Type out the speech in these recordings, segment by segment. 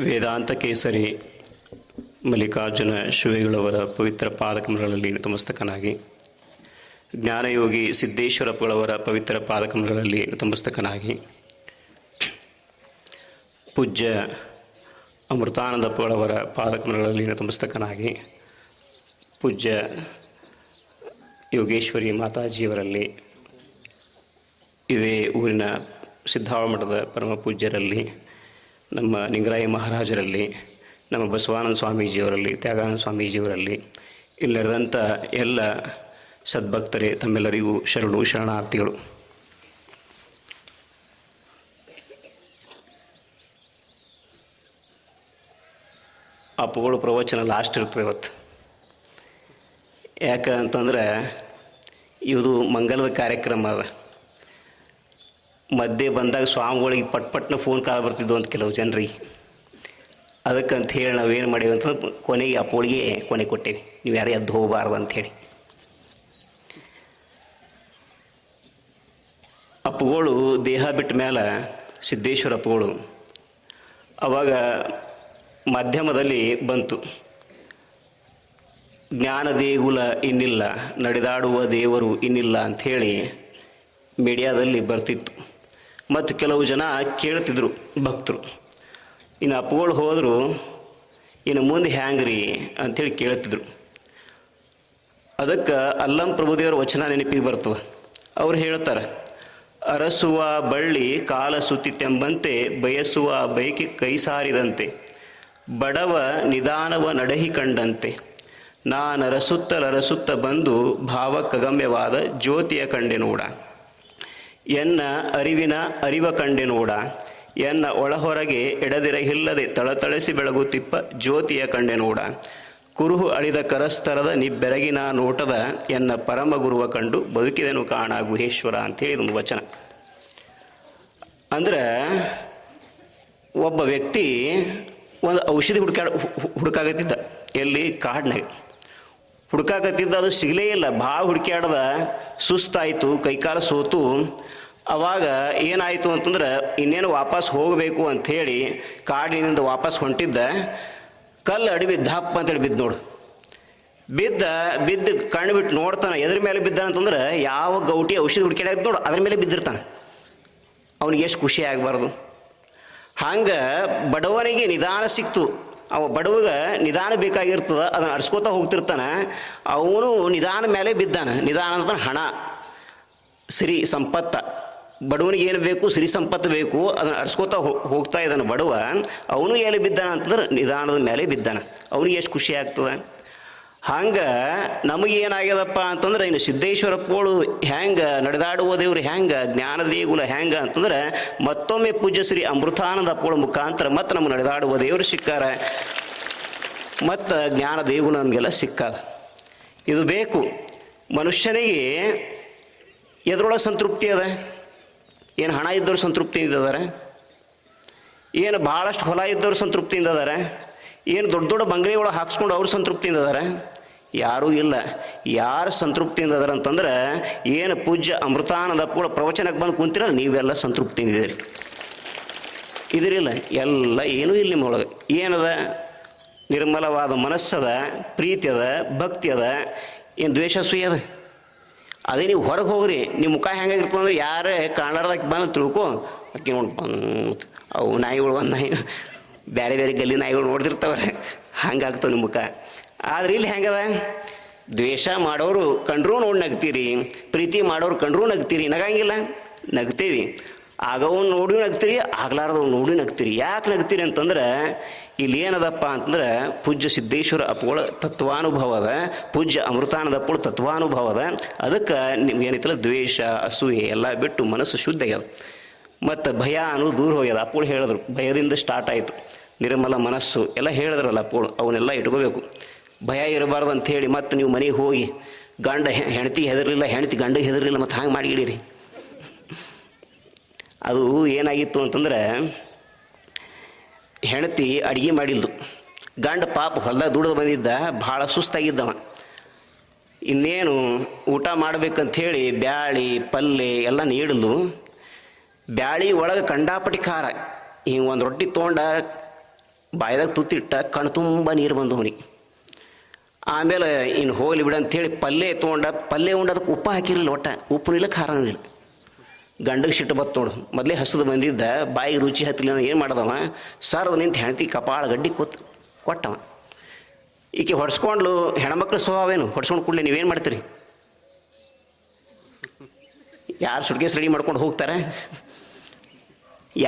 ವೇದಾಂತ ಕೇಸರಿ ಮಲ್ಲಿಕಾರ್ಜುನ ಶಿವೆಗಳವರ ಪವಿತ್ರ ಪಾದಕಮಲಗಳಲ್ಲಿ ನತಮಸ್ತಕನಾಗಿ, ಜ್ಞಾನಯೋಗಿ ಸಿದ್ದೇಶ್ವರಪ್ಪಗಳವರ ಪವಿತ್ರ ಪಾದಕಮಲಗಳಲ್ಲಿ ನತಮಸ್ತಕನಾಗಿ, ಪೂಜ್ಯ ಅಮೃತಾನಂದಪ್ಪಗಳವರ ಪಾದಕಮಲಗಳಲ್ಲಿ ನತಮಸ್ತಕನಾಗಿ, ಪೂಜ್ಯ ಯೋಗೇಶ್ವರಿ ಮಾತಾಜಿಯವರಲ್ಲಿ, ಇದೇ ಊರಿನ ಸಿದ್ಧಾವಮಠದ ಪರಮ ಪೂಜ್ಯರಲ್ಲಿ ನಮ್ಮ ನಿಂಗರಾಯ ಮಹಾರಾಜರಲ್ಲಿ, ನಮ್ಮ ಬಸವಾನಂದ ಸ್ವಾಮೀಜಿಯವರಲ್ಲಿ, ತ್ಯಾಗಾನಂದ ಸ್ವಾಮೀಜಿಯವರಲ್ಲಿ, ಇಲ್ಲಿರದಂಥ ಎಲ್ಲ ಸದ್ಭಕ್ತರೇ, ತಮ್ಮೆಲ್ಲರಿಗೂ ಶರಣು ಶರಣಾರ್ಥಿಗಳು. ಅಪ್ಪುಗಳು ಪ್ರವಚನ ಲಾಸ್ಟ್ ಇರ್ತದೆ ಇವತ್ತು. ಯಾಕೆ ಅಂತಂದ್ರೆ ಇದು ಮಂಗಲದ ಕಾರ್ಯಕ್ರಮ ಅದ. ಮಧ್ಯೆ ಬಂದಾಗ ಸ್ವಾಮಿಗಳಿಗೆ ಪಟ್ ಪಟ್ನ ಫೋನ್ ಕಾಲ್ ಬರ್ತಿದ್ವು ಅಂತ ಕೆಲವು ಜನರಿಗೆ. ಅದಕ್ಕಂತ ಹೇಳಿ ನಾವೇನು ಏನು ಅಂತಂದ್ರೆ ಕೊನೆಗೆ ಅಪ್ಪೋಳಿಗೆ ಕೊನೆ ಕೊಟ್ಟೇವಿ. ನೀವು ಯಾರು ಎದ್ದು ಹೋಗಬಾರ್ದು ಅಂಥೇಳಿ ಅಪ್ಪುಗಳು ದೇಹ ಬಿಟ್ಟ ಮೇಲೆ ಸಿದ್ದೇಶ್ವರ ಅಪ್ಪುಗಳು ಅವಾಗ ಮಾಧ್ಯಮದಲ್ಲಿ ಬಂತು. ಜ್ಞಾನ ದೇಗುಲ ಇನ್ನಿಲ್ಲ, ನಡೆದಾಡುವ ದೇವರು ಇನ್ನಿಲ್ಲ ಅಂಥೇಳಿ ಮೀಡಿಯಾದಲ್ಲಿ ಬರ್ತಿತ್ತು. ಮತ್ತು ಕೆಲವು ಜನ ಕೇಳ್ತಿದ್ರು ಭಕ್ತರು. ಇನ್ನು ಅಪ್ಪುಗಳು ಹೋದರು, ಇನ್ನು ಮುಂದೆ ಹ್ಯಾಂಗ್ರಿ ಅಂಥೇಳಿ ಕೇಳ್ತಿದ್ರು. ಅದಕ್ಕೆ ಅಲ್ಲಂ ಪ್ರಭುದೇವರ ವಚನ ನೆನಪಿಗೆ ಬರ್ತದೆ. ಅವ್ರು ಹೇಳ್ತಾರೆ, ಅರಸುವ ಬಳ್ಳಿ ಕಾಲ ಸುತ್ತಿತ್ತೆಂಬಂತೆ ಬಯಸುವ ಬೈಕಿ ಕೈ ಸಾರಿದಂತೆ, ಬಡವ ನಿಧಾನವ ನಡಹಿ ಕಂಡಂತೆ ನಾನರಸುತ್ತಲರಸುತ್ತ ಬಂದು ಭಾವಕ್ಕಗಮ್ಯವಾದ ಜ್ಯೋತಿಯ ಕಂಡೆ ನೋಡ. ಎನ್ನ ಅರಿವಿನ ಅರಿವ ಕಂಡೆ ನೋಡ ಎನ್ನ ಒಳಹೊರಗೆ ಎಡದಿರಹಿಲ್ಲದೆ ತಳತಳಿಸಿ ಬೆಳಗುತ್ತಿಪ್ಪ ಜ್ಯೋತಿಯ ಕಂಡೆ ನೋಡ ಕುರುಹು ಅಳಿದ ಕರಸ್ತರದ ನಿಬ್ಬೆರಗಿನ ನೋಟದ ಎನ್ನ ಪರಮ ಗುರುವ ಕಂಡು ಬದುಕಿದನು ಕಾಣ ಗುಹೇಶ್ವರ ಅಂತೇಳಿ ಒಂದು ವಚನ. ಅಂದ್ರೆ ಒಬ್ಬ ವ್ಯಕ್ತಿ ಒಂದು ಔಷಧಿ ಹುಡುಕಾಡ ಹುಡುಕಾಗತ್ತಿದ್ದ ಎಲ್ಲಿ ಕಾಡ್ನಾಗ ಹುಡುಕಾಕತ್ತಿದ್ದ ಅದು ಸಿಗಲೇ ಇಲ್ಲ. ಭಾಳ ಹುಡುಕ್ಯಾಡ್ದ. ಸುಸ್ತಾಯಿತು. ಕೈಕಾಲು ಸೋತು. ಅವಾಗ ಏನಾಯಿತು ಅಂತಂದ್ರೆ ಇನ್ನೇನು ವಾಪಸ್ ಹೋಗಬೇಕು ಅಂಥೇಳಿ ಕಾಡಿನಿಂದ ವಾಪಸ್ ಹೊಂಟಿದ್ದ. ಕಲ್ಲು ಅಡವಿ ದಪ್ಪ ಅಂತೇಳಿ ಬಿದ್ದು ನೋಡು. ಬಿದ್ದ, ಬಿದ್ದು ಕಣ್ಣು ಬಿಟ್ಟು ನೋಡ್ತಾನೆ. ಎದ್ರ ಮೇಲೆ ಬಿದ್ದ ಅಂತಂದ್ರೆ ಯಾವ ಗೌಟಿ ಔಷಧಿ ಹುಡುಕ್ಯಾಡ ನೋಡು. ಅದ್ರ ಮೇಲೆ ಬಿದ್ದಿರ್ತಾನೆ. ಅವನಿಗೆ ಎಷ್ಟು ಖುಷಿ ಆಗಬಾರ್ದು. ಹಂಗೆ ಬಡವನಿಗೆ ನಿಧಾನ ಸಿಕ್ತು. ಅವ ಬಡವಗ ನಿಧಾನ ಬೇಕಾಗಿರ್ತದ, ಅದನ್ನು ಅರ್ಸ್ಕೋತಾ ಹೋಗ್ತಿರ್ತಾನೆ, ಅವನು ನಿಧಾನ ಮೇಲೆ ಬಿದ್ದಾನೆ. ನಿಧಾನ ಅಂದ್ರೆ ಹಣ. ಸಿರಿ ಸಂಪತ್ತ. ಬಡವನಿಗೆ ಏನು ಬೇಕು, ಸಿರಿ ಸಂಪತ್ತು ಬೇಕು, ಅದನ್ನು ಅರ್ಸ್ಕೋತಾ ಹೋಗ್ತಾ ಇದ್ದಾನೆ ಬಡವ. ಅವನು ಎಲ್ಲಿ ಬಿದ್ದಾನ ಅಂತಂದ್ರೆ ನಿಧಾನದ ಮೇಲೆ ಬಿದ್ದಾನೆ. ಅವನಿಗೆ ಎಷ್ಟು ಖುಷಿ ಆಗ್ತದೆ? ಹಂಗೆ ನಮಗೇನಾಗ್ಯದಪ್ಪ ಅಂತಂದ್ರೆ ಇನ್ನು ಸಿದ್ದೇಶ್ವರಪ್ಪಗಳು ಹೆಂಗೆ ನಡೆದಾಡುವ ದೇವ್ರು ಹೆಂಗೆ, ಜ್ಞಾನ ದೇಗುಲ ಹೆಂಗೆ ಅಂತಂದ್ರೆ ಮತ್ತೊಮ್ಮೆ ಪೂಜ್ಯ ಶ್ರೀ ಅಮೃತಾನಂದ ಅಪ್ಪಗಳ ಮುಖಾಂತರ ಮತ್ತೆ ನಮ್ಗೆ ನಡೆದಾಡುವ ದೇವರು ಸಿಕ್ಕಾರ. ಮತ್ತು ಜ್ಞಾನ ದೇಗುಲ ನಮಗೆಲ್ಲ ಸಿಕ್ಕದ. ಇದು ಬೇಕು. ಮನುಷ್ಯನಿಗೆ ಎದ್ರೊಳಗೆ ಸಂತೃಪ್ತಿ ಅದ? ಏನು ಹಣ ಇದ್ದವ್ರು ಸಂತೃಪ್ತಿಯಿಂದ ಅದಾರೆ? ಏನು ಭಾಳಷ್ಟು ಹೊಲ ಇದ್ದವ್ರು ಸಂತೃಪ್ತಿಯಿಂದ ಅದಾರೆ? ಏನು ದೊಡ್ಡ ದೊಡ್ಡ ಬಂಗಲೆ ಒಳಗೆ ಹಾಕ್ಸ್ಕೊಂಡು ಅವ್ರು ಸಂತೃಪ್ತಿಯಿಂದ ಅದಾರೆ? ಯಾರೂ ಇಲ್ಲ. ಯಾರು ಸಂತೃಪ್ತಿಯಿಂದ ಅದರ ಅಂತಂದ್ರೆ, ಏನು ಪೂಜ್ಯ ಅಮೃತಾನಂದ ಕೂಡ ಪ್ರವಚನಕ್ಕೆ ಬಂದು ಕುಂತಿರ ನೀವೆಲ್ಲ ಸಂತೃಪ್ತಿಯಿಂದ ಇದ್ದೀರಿ. ಇದಿರಿಲ್ಲ, ಎಲ್ಲ ಏನೂ ಇಲ್ಲ ನಿಮ್ಮೊಳಗೆ ಏನದ? ನಿರ್ಮಲವಾದ ಮನಸ್ಸದ ಪ್ರೀತಿ ಅದ ಭಕ್ತಿ ಅದ ಏನು ದ್ವೇಷ ಅದ ಅದೇ ನೀವು ಹೊರಗೆ ಹೋಗ್ರಿ, ನಿಮ್ಮ ಮುಖ ಹೆಂಗಾಗಿರ್ತದೆ ಅಂದ್ರೆ ಯಾರೇ ಕಾಣಲಾರ್ದಕ್ಕೆ ಬಂದು ತಿಳ್ಕೊ, ಅಕ್ಕಿ ನೋಡಿ ಬಂದು ಅವು ನಾಯಿಗಳು ಒಂದು ನಾಯಿ, ಬೇರೆ ಬೇರೆ ಗಲ್ಲಿ ನಾಯಿಗಳು ನೋಡ್ತಿರ್ತಾವ್ರೆ ಹಂಗಾಗ್ತವೆ ನಿಮ್ಮ ಮುಖ. ಆದ್ರೆ ಇಲ್ಲಿ ಹೆಂಗದ? ದ್ವೇಷ ಮಾಡೋರು ಕಂಡ್ರೂ ನೋಡಿ ನಗ್ತೀರಿ, ಪ್ರೀತಿ ಮಾಡೋರು ಕಂಡ್ರೂ ನಗ್ತೀರಿ, ನಗಂಗಿಲ್ಲ, ನಗ್ತೀವಿ. ಆಗವನ್ ನೋಡಿ ನಗ್ತೀರಿ ಆಗ್ಲಾರ್ದವ್ ನೋಡಿ ನಗ್ತೀರಿ. ಯಾಕೆ ನಗ್ತೀರಿ ಅಂತಂದ್ರೆ, ಇಲ್ಲಿ ಏನದಪ್ಪ ಅಂತಂದ್ರೆ, ಪೂಜ್ಯ ಸಿದ್ದೇಶ್ವರ ಅಪ್ಪಗಳ ತತ್ವಾನುಭವದ ಪೂಜ್ಯ ಅಮೃತಾನಂದ ಅಪ್ಪಳ ತತ್ವಾನುಭವದ ಅದಕ್ಕೆ ನಿಮ್ಗೆ ಏನೈತಲ್ಲ ದ್ವೇಷ, ಅಸೂಯೆ ಎಲ್ಲ ಬಿಟ್ಟು ಮನಸ್ಸು ಶುದ್ಧ ಆಗ್ಯದ. ಮತ್ತು ಭಯ ಅನ್ನೋದು ದೂರ ಹೋಗ್ಯದ. ಅಪ್ಪಳು ಹೇಳಿದ್ರು, ಭಯದಿಂದ ಸ್ಟಾರ್ಟ್ ಆಯಿತು. ನಿರ್ಮಲ ಮನಸ್ಸು ಎಲ್ಲ ಹೇಳಿದ್ರಲ್ಲ ಅಪ್ಪಳು, ಅವನ್ನೆಲ್ಲ ಇಟ್ಕೋಬೇಕು. ಭಯ ಇರಬಾರ್ದು ಅಂಥೇಳಿ ಮತ್ತು ನೀವು ಮನೆಗೆ ಹೋಗಿ ಗಂಡ ಹೆಂಡತಿ ಹೆದರಲಿಲ್ಲ, ಹೆಂಡತಿ ಗಂಡ ಹೆದರಲಿಲ್ಲ ಮತ್ತು ಹಂಗೆ ಮಾಡಿಗಿಡಿರಿ ಅದು ಏನಾಗಿತ್ತು ಅಂತಂದ್ರೆ ಹೆಂಡತಿ ಅಡುಗೆ ಮಾಡಿಲ್ದು. ಗಂಡ ಪಾಪ ಹೊಲ್ದಾಗ ದುಡಿದು ಬಂದಿದ್ದ, ಭಾಳ ಸುಸ್ತಾಗಿದ್ದವ. ಇನ್ನೇನು ಊಟ ಮಾಡಬೇಕಂಥೇಳಿ ಬ್ಯಾಳಿ ಪಲ್ಯ ಎಲ್ಲ ನೀಡಲು ಬ್ಯಾಳಿ ಒಳಗೆ ಕಂಡಾಪಟಿ ಖಾರ. ಹಿಂಗೆ ಒಂದು ರೊಟ್ಟಿ ತೊಗೊಂಡ ಬಾಯ್ದಾಗ ತುತ್ತಿಟ್ಟ ಕಣ್ ತುಂಬ ನೀರು ಬಂದು ಅವನಿಗೆ. ಆಮೇಲೆ ಇನ್ನು ಹೋಗ್ಲಿ ಬಿಡ ಅಂತೇಳಿ ಪಲ್ಯ ತೊಗೊಂಡ ಪಲ್ಯ ಉಂಡು ಅದಕ್ಕೆ ಉಪ್ಪು ಹಾಕಿರಲಿಲ್ಲ ಒಟ್ಟ. ಉಪ್ಪು ಇಲ್ಲ ಖಾರ ಇಲ್ಲ. ಗಂಡಗೆ ಸಿಟ್ಟು ಬತ್ತು ನೋಡು. ಮೊದಲೇ ಹಸಿದು ಬಂದಿದ್ದ, ಬಾಯಿಗೆ ರುಚಿ ಹತ್ತಿಲ್ಲ ಏನು ಮಾಡ್ದವ? ಅದು ನಿಂತು ಹೆಣ್ತಿ ಕಪಾಳ ಗಡ್ಡಿ ಕೂತ್ ಕೊಟ್ಟವ. ಈಕೆ ಹೊಡ್ಸ್ಕೊಂಡ್ಲು ಹೆಣ್ಮಕ್ಳು ಸ್ವಭಾವೇನು ಹೊಡ್ಸ್ಕೊಂಡು ಕೂಡಲೇ ನೀವೇನು ಮಾಡ್ತೀರಿ? ಯಾರು ಸುಟ್ಕೇಸ್ ರೆಡಿ ಮಾಡ್ಕೊಂಡು ಹೋಗ್ತಾರೆ?